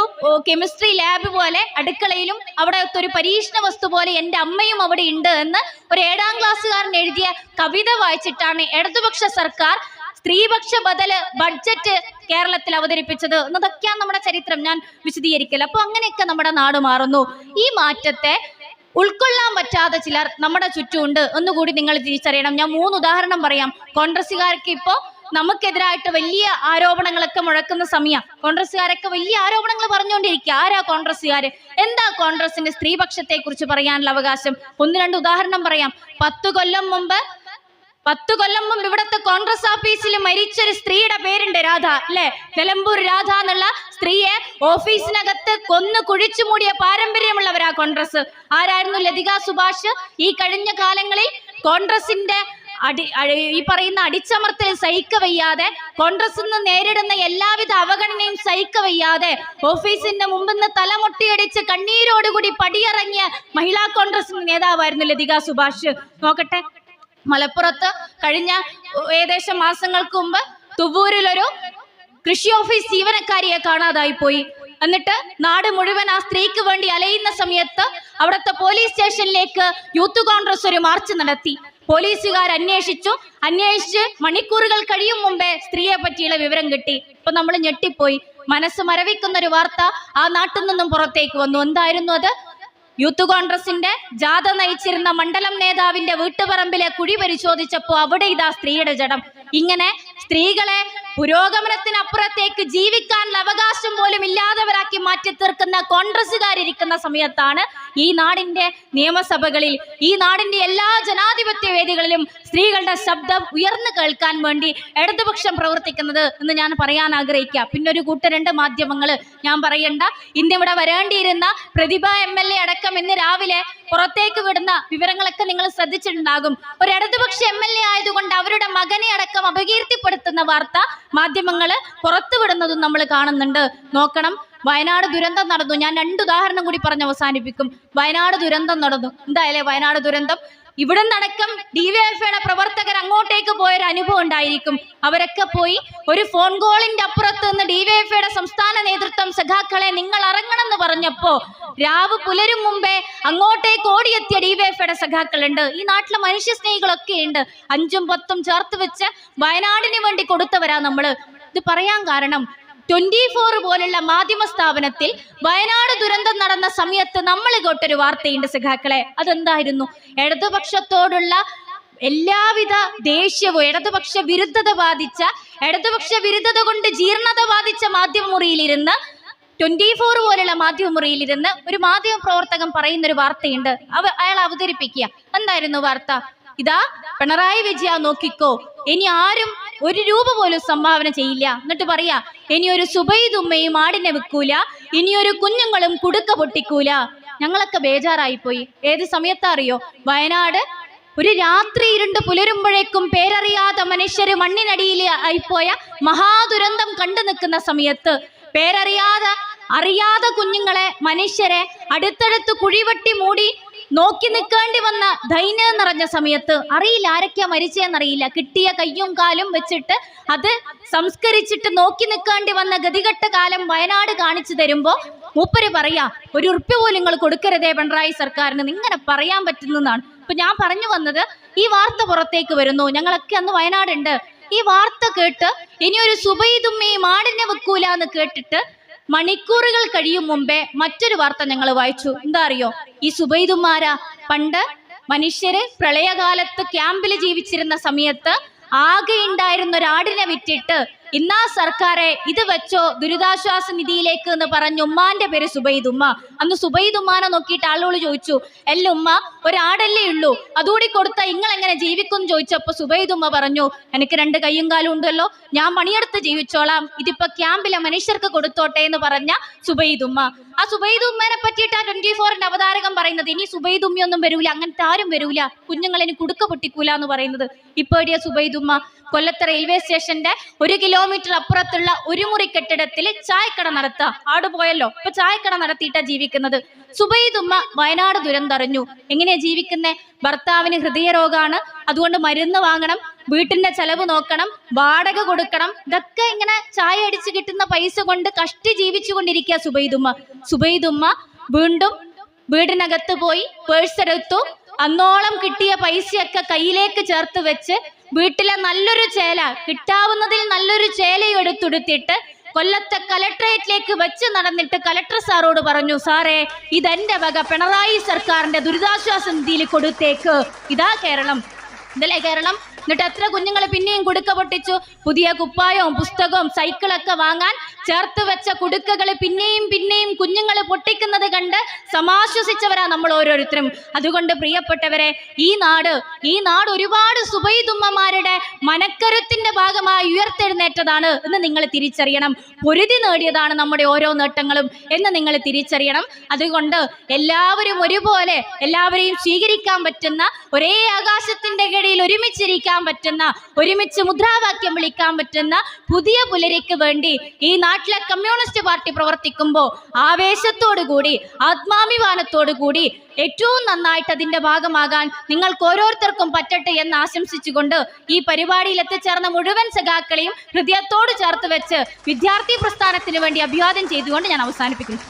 കെമിസ്ട്രി ലാബ് പോലെ അടുക്കളയിലും അവിടെ ഒരു പരീക്ഷണ വസ്തു പോലെ എന്റെ അമ്മയും അവിടെ ഉണ്ട് എന്ന് ഒരു ഏഴാം ക്ലാസ്സുകാരൻ എഴുതിയ കവിത വായിച്ചിട്ടാണ് ഇടതുപക്ഷ സർക്കാർ സ്ത്രീപക്ഷ ബദൽ ബഡ്ജറ്റ് കേരളത്തിൽ അവതരിപ്പിച്ചത്. എന്നതൊക്കെയാണ് നമ്മുടെ ചരിത്രം. ഞാൻ വിശദീകരിക്കൽ അപ്പൊ അങ്ങനെയൊക്കെ നമ്മുടെ നാട് മാറുന്നു. ഈ മാറ്റത്തെ ഉൾക്കൊള്ളാൻ പറ്റാതെ ചിലർ നമ്മുടെ ചുറ്റുമുണ്ട്. ഒന്നുകൂടി നിങ്ങൾ തിരിച്ചറിയണം. ഞാൻ മൂന്ന് ഉദാഹരണം പറയാം. കോൺഗ്രസ്സുകാർക്ക് ഇപ്പോ നമുക്കെതിരായിട്ട് വലിയ ആരോപണങ്ങളൊക്കെ മുഴക്കുന്ന സമയം. കോൺഗ്രസ്സുകാരൊക്കെ വലിയ ആരോപണങ്ങൾ പറഞ്ഞുകൊണ്ടിരിക്കുക. ആരാ കോൺഗ്രസ്സുകാർ എന്താ കോൺഗ്രസിന്റെ സ്ത്രീപക്ഷത്തെ കുറിച്ച് പറയാനുള്ള അവകാശം? ഒന്ന് രണ്ട് ഉദാഹരണം പറയാം. പത്ത് കൊല്ലം മുമ്പ് പത്ത് കൊല്ലം മുമ്പ് ഇവിടുത്തെ കോൺഗ്രസ് ഓഫീസിൽ മരിച്ച ഒരു സ്ത്രീയുടെ പേരുണ്ട് രാധ അല്ലെ? നിലമ്പൂർ രാധ എന്നുള്ള സ്ത്രീയെ ഓഫീസിനകത്ത് കൊന്നു കുഴിച്ചു മൂടിയ പാരമ്പര്യമുള്ളവരാ കോൺഗ്രസ്. ആരായിരുന്നു ലതിക സുഭാഷ്? ഈ കഴിഞ്ഞ കാലങ്ങളിൽ കോൺഗ്രസിന്റെ അടി ഈ പറയുന്ന അടിച്ചമർത്തൽ സഹിക്ക വയ്യാതെ കോൺഗ്രസ് നിന്ന് നേരിടുന്ന എല്ലാവിധ അവഗണനയും സഹിക്ക വയ്യാതെ ഓഫീസിന്റെ മുമ്പിൽ നിന്ന് തലമുട്ടിയടിച്ച് കണ്ണീരോടുകൂടി പടിയിറങ്ങിയ മഹിളാ കോൺഗ്രസ് നേതാവായിരുന്നു ലതിക സുഭാഷ്. നോക്കട്ടെ. മലപ്പുറത്ത് കഴിഞ്ഞ ഏകദേശം മാസങ്ങൾക്ക് മുമ്പ് തുവൂരിലൊരു കൃഷി ഓഫീസ് ജീവനക്കാരിയെ കാണാതായി പോയി. എന്നിട്ട് നാട് മുഴുവൻ ആ സ്ത്രീക്ക് വേണ്ടി അലയുന്ന സമയത്ത് അവിടുത്തെ പോലീസ് സ്റ്റേഷനിലേക്ക് യൂത്ത് കോൺഗ്രസ് ഒരു മാർച്ച് നടത്തി. പോലീസുകാർ അന്വേഷിച്ചു. അന്വേഷിച്ച് മണിക്കൂറുകൾ കഴിയും മുമ്പേ സ്ത്രീയെ പറ്റിയുള്ള വിവരം കിട്ടി. ഇപ്പൊ നമ്മൾ ഞെട്ടിപ്പോയി. മനസ്സ് മരവിക്കുന്ന ഒരു വാർത്ത ആ നാട്ടിൽ നിന്നും പുറത്തേക്ക് വന്നു. എന്തായിരുന്നു അത്? യൂത്ത് കോൺഗ്രസിന്റെ ജാഥ നയിച്ചിരുന്ന മണ്ഡലം നേതാവിന്റെ വീട്ടുപറമ്പിലെ കുഴി പരിശോധിച്ചപ്പോ അവിടെ ഇതാ സ്ത്രീയുടെ ജഡം. ഇങ്ങനെ സ്ത്രീകളെ പുരോഗമനത്തിനപ്പുറത്തേക്ക് ജീവിക്കാനുള്ള അവകാശം പോലും ഇല്ലാത്തവരാക്കി മാറ്റി തീർക്കുന്ന കോൺഗ്രസ്സുകാരിരിക്കുന്ന സമയത്താണ് ഈ നാടിന്റെ നിയമസഭകളിൽ ഈ നാടിന്റെ എല്ലാ ജനാധിപത്യ വേദികളിലും സ്ത്രീകളുടെ ശബ്ദം ഉയർന്നു കേൾക്കാൻ വേണ്ടി ഇടതുപക്ഷം പ്രവർത്തിക്കുന്നത് എന്ന് ഞാൻ പറയാൻ ആഗ്രഹിക്കുക. പിന്നെ ഒരു കൂട്ടരുണ്ട് മാധ്യമങ്ങൾ ഞാൻ പറയണ്ട. ഇന്ന് ഇവിടെ വരേണ്ടിയിരുന്ന പ്രതിഭ എം എൽ എ അടക്കം ഇന്ന് രാവിലെ പുറത്തേക്ക് വിടുന്ന വിവരങ്ങളൊക്കെ നിങ്ങൾ ശ്രദ്ധിച്ചിട്ടുണ്ടാകും. ഒരു ഇടതുപക്ഷ എം എൽ എ ആയതുകൊണ്ട് അവരുടെ മകനെ അടക്കം അപകീർത്തിപ്പെടുത്തുന്ന വാർത്ത മാധ്യമങ്ങൾ പുറത്തുവിടുന്നതും നമ്മൾ കാണുന്നുണ്ട്. നോക്കണം. വയനാട് ദുരന്തം നടന്നു. ഞാൻ രണ്ട് ഉദാഹരണം കൂടി പറഞ്ഞ് അവസാനിപ്പിക്കും. വയനാട് ദുരന്തം നടന്നു. എന്തായാലേ വയനാട് ദുരന്തം ഇവിടെ നിന്നടക്കം ഡിവൈഎഫ്ഐയുടെ പ്രവർത്തകർ അങ്ങോട്ടേക്ക് പോയൊരു അനുഭവം ഉണ്ടായിരിക്കും. അവരൊക്കെ പോയി ഒരു ഫോൺ കോളിന്റെ അപ്പുറത്ത് നിന്ന് ഡിവൈഎഫ്ഐയുടെ സംസ്ഥാന നേതൃത്വം സഖാക്കളെ നിങ്ങൾ ഇറങ്ങണം എന്ന് പറഞ്ഞപ്പോ രാവ് പുലരും മുമ്പേ അങ്ങോട്ടേക്ക് ഓടിയെത്തിയ ഡിവൈഎഫ്ഐയുടെ സഖാക്കളുണ്ട്. ഈ നാട്ടിലെ മനുഷ്യ സ്നേഹികളൊക്കെ ഉണ്ട്. അഞ്ചും പത്തും ചേർത്ത് വെച്ച് വയനാടിന് വേണ്ടി കൊടുത്തവരാ നമ്മൾ. ഇത് പറയാൻ കാരണം ട്വന്റി ഫോർ പോലുള്ള മാധ്യമ സ്ഥാപനത്തിൽ വയനാട് ദുരന്തം നടന്ന സമയത്ത് നമ്മൾ കേട്ടൊരു വാർത്തയുണ്ട് സഖാക്കളെ. അതെന്തായിരുന്നു? ഇടതുപക്ഷത്തോടുള്ള എല്ലാവിധ ദേഷ്യവും ഇടതുപക്ഷ വിരുദ്ധത ബാധിച്ച ഇടതുപക്ഷ വിരുദ്ധത കൊണ്ട് ജീർണത ബാധിച്ച മാധ്യമമുറിയിലിരുന്ന് ട്വന്റി ഫോർ പോലുള്ള മാധ്യമമുറിയിലിരുന്ന് ഒരു മാധ്യമ പ്രവർത്തകൻ പറയുന്ന ഒരു വാർത്തയുണ്ട്. അവ അയാൾ അവതരിപ്പിക്കുക. എന്തായിരുന്നു വാർത്ത? ഇതാ പിണറായി വിജയ നോക്കിക്കോ. ഇനി ആരും ഒരു രൂപ പോലും സംഭാവന ചെയ്യില്ല. എന്നിട്ട് പറയാ ഇനി ഒരു സുബൈദുമ്മയും ആടിനെ വിൽക്കൂല ഇനിയൊരു കുഞ്ഞുങ്ങളും കുടുക്ക പൊട്ടിക്കൂല. ഞങ്ങളൊക്കെ ബേജാറായിപ്പോയി. ഏത് സമയത്താ അറിയോ? വയനാട്. ഒരു രാത്രി ഇരുണ്ട് പുലരുമ്പോഴേക്കും പേരറിയാതെ മനുഷ്യര് മണ്ണിനടിയിൽ ആയിപ്പോയ മഹാദുരന്തം കണ്ടു നിൽക്കുന്ന സമയത്ത് പേരറിയാതെ അറിയാതെ കുഞ്ഞുങ്ങളെ മനുഷ്യരെ അടുത്തടുത്ത് കുഴിവെട്ടി മൂടി നോക്കി നിൽക്കേണ്ടി വന്ന ദൈന്യം നിറഞ്ഞ സമയത്ത് അറിയില്ല ആരൊക്കെയാ മരിച്ചതെന്നറിയില്ല. കിട്ടിയ കയ്യും കാലും വെച്ചിട്ട് അത് സംസ്കരിച്ചിട്ട് നോക്കി നിൽക്കേണ്ടി വന്ന ഗതികെട്ട കാലം വയനാട് കാണിച്ചു തരുമ്പോ മൂപ്പര് പറയാ ഒരു ഉറുപ്പ്യ പോലും നിങ്ങൾ കൊടുക്കരുതേ പിണറായി സർക്കാരിന്. ഇങ്ങനെ പറയാൻ പറ്റുന്നതാണ്. ഇപ്പൊ ഞാൻ പറഞ്ഞു വന്നത് ഈ വാർത്ത പുറത്തേക്ക് വരുന്നു. ഞങ്ങളൊക്കെ അന്ന് വയനാടുണ്ട്. ഈ വാർത്ത കേട്ട് ഇനിയൊരു സുബൈദുമ്മയും ആടിനെ വെക്കൂല എന്ന് കേട്ടിട്ട് മണിക്കൂറുകൾ കഴിയും മുമ്പേ മറ്റൊരു വാർത്ത ഞങ്ങൾ വായിച്ചു. എന്താ അറിയോ? ഈ സുബൈദുമാരാ പണ്ട് മനുഷ്യര് പ്രളയകാലത്ത് ക്യാമ്പിൽ ജീവിച്ചിരുന്ന സമയത്ത് ആകെ ഉണ്ടായിരുന്ന ഒരാടിനെ വിറ്റിട്ട് ഇന്നാ സർക്കാരെ ഇത് വെച്ചോ ദുരിതാശ്വാസ നിധിയിലേക്ക് എന്ന് പറഞ്ഞു ഉമ്മാന്റെ പേര് സുബൈദുമ്മ. അന്ന് സുബൈദുമ്മാനെ നോക്കിയിട്ട് ആളുകൾ ചോദിച്ചു എല്ല ഉമ്മ ഒരാടല്ലേ ഉള്ളൂ. അതുകൂടി കൊടുത്ത നിങ്ങൾ എങ്ങനെ ജീവിക്കും? ചോദിച്ചപ്പോൾ ചോദിച്ചപ്പോ സുബൈദുമ്മ പറഞ്ഞു എനിക്ക് രണ്ട് കൈയും കാലും ഉണ്ടല്ലോ. ഞാൻ പണിയെടുത്ത് ജീവിച്ചോളാം. ഇതിപ്പോ ക്യാമ്പിലെ മനുഷ്യർക്ക് കൊടുത്തോട്ടെ എന്ന് പറഞ്ഞ സുബൈദുമ്മ. ആ സുബൈദുമ്മനെ പറ്റിയിട്ട് ആ ട്വന്റി ഫോറിന്റെ അവതാരകം പറയുന്നത് ഇനി സുബൈദുമ്മയൊന്നും വരൂല അങ്ങനത്തെ ആരും വരൂല. കുഞ്ഞുങ്ങൾ ഇനി കുടുക്ക പൊട്ടിക്കൂല എന്ന് പറയുന്നത്. ഇപ്പോഴിയ സുബൈദുമ്മ കൊല്ലത്തെ റെയിൽവേ സ്റ്റേഷന്റെ ഒരു കിലോമീറ്റർ അപ്പുറത്തുള്ള ഒരു മുറി കെട്ടിടത്തിൽ ചായക്കട നടത്ത. ആട് പോയല്ലോ? ഇപ്പൊ ചായക്കട നടത്തിയിട്ടാ ജീവിക്കുന്നത്. സുബൈദുമ്മ വയനാട് ദുരന്തറിഞ്ഞു എങ്ങനെയാ ജീവിക്കുന്നേ? ഭർത്താവിന് ഹൃദയരോഗമാണ് അതുകൊണ്ട് മരുന്ന് വാങ്ങണം വീട്ടിന്റെ ചെലവ് നോക്കണം വാടക കൊടുക്കണം. ഇതൊക്കെ ഇങ്ങനെ ചായ അടിച്ച് കിട്ടുന്ന പൈസ കൊണ്ട് കഷ്ടി ജീവിച്ചു കൊണ്ടിരിക്കുക സുബൈദുമ്മ. സുബൈദുമ്മ വീണ്ടും വീടിനകത്ത് പോയി പേഴ്സ് എടുത്തു. അന്നോളം കിട്ടിയ പൈസയൊക്കെ കയ്യിലേക്ക് ചേർത്ത് വെച്ച് വീട്ടിലെ നല്ലൊരു ചേല കിട്ടാവുന്നതിൽ നല്ലൊരു ചേലയും എടുത്തുടുത്തിട്ട് കൊല്ലത്തെ കലക്ട്രേറ്റിലേക്ക് വെച്ച് നടന്നിട്ട് കലക്ടർ സാറോട് പറഞ്ഞു സാറേ ഇതെന്റെ വക പിണറായി സർക്കാരിന്റെ ദുരിതാശ്വാസ നിധിയിൽ കൊടുത്തേക്ക്. ഇതാ കേരളം. ഇതല്ലേ കേരളം? എന്നിട്ട് എത്ര കുഞ്ഞുങ്ങൾ പിന്നെയും കുടുക്ക പൊട്ടിച്ചു? പുതിയ കുപ്പായവും പുസ്തകവും സൈക്കിളൊക്കെ വാങ്ങാൻ ചേർത്ത് വെച്ച കുടുക്കകൾ പിന്നെയും പിന്നെയും കുഞ്ഞുങ്ങൾ പൊട്ടിക്കുന്നത് കണ്ട് സമാശ്വസിച്ചവരാ നമ്മൾ ഓരോരുത്തരും. അതുകൊണ്ട് പ്രിയപ്പെട്ടവരെ ഈ നാട് ഈ നാട് ഒരുപാട് സുബൈദുമ്മമാരുടെ മനക്കരുത്തിന്റെ ഭാഗമായി ഉയർത്തെഴുന്നേറ്റതാണ് എന്ന് നിങ്ങൾ തിരിച്ചറിയണം. പൊരുതി നേടിയതാണ് നമ്മുടെ ഓരോ നേട്ടങ്ങളും എന്ന് നിങ്ങൾ തിരിച്ചറിയണം. അതുകൊണ്ട് എല്ലാവരും ഒരുപോലെ എല്ലാവരെയും സ്വീകരിക്കാൻ പറ്റുന്ന ഒരേ ആകാശത്തിന്റെ കീഴിൽ ഒരുമിച്ചിരിക്കാൻ വിളിക്കാൻ പറ്റുന്ന ഒരുമിച്ച് മുദ്രാവാക്യം വിളിക്കാൻ പറ്റുന്ന പുതിയ പുലരിക്ക് വേണ്ടി ഈ നാട്ടിലെ കമ്മ്യൂണിസ്റ്റ് പാർട്ടി പ്രവർത്തിക്കുമ്പോൾ ആവേശത്തോടു കൂടി ആത്മാഭിമാനത്തോടു കൂടി ഏറ്റവും നന്നായിട്ട് അതിന്റെ ഭാഗമാകാൻ നിങ്ങൾക്ക് ഓരോരുത്തർക്കും പറ്റട്ടെ എന്ന് ആശംസിച്ചുകൊണ്ട് ഈ പരിപാടിയിൽ എത്തിച്ചേർന്ന മുഴുവൻ സഖാക്കളെയും ഹൃദയത്തോട് ചേർത്ത് വെച്ച് വിദ്യാർത്ഥി പ്രസ്ഥാനത്തിന് വേണ്ടി അഭിവാദ്യം ചെയ്തുകൊണ്ട് ഞാൻ അവസാനിപ്പിക്കുന്നു.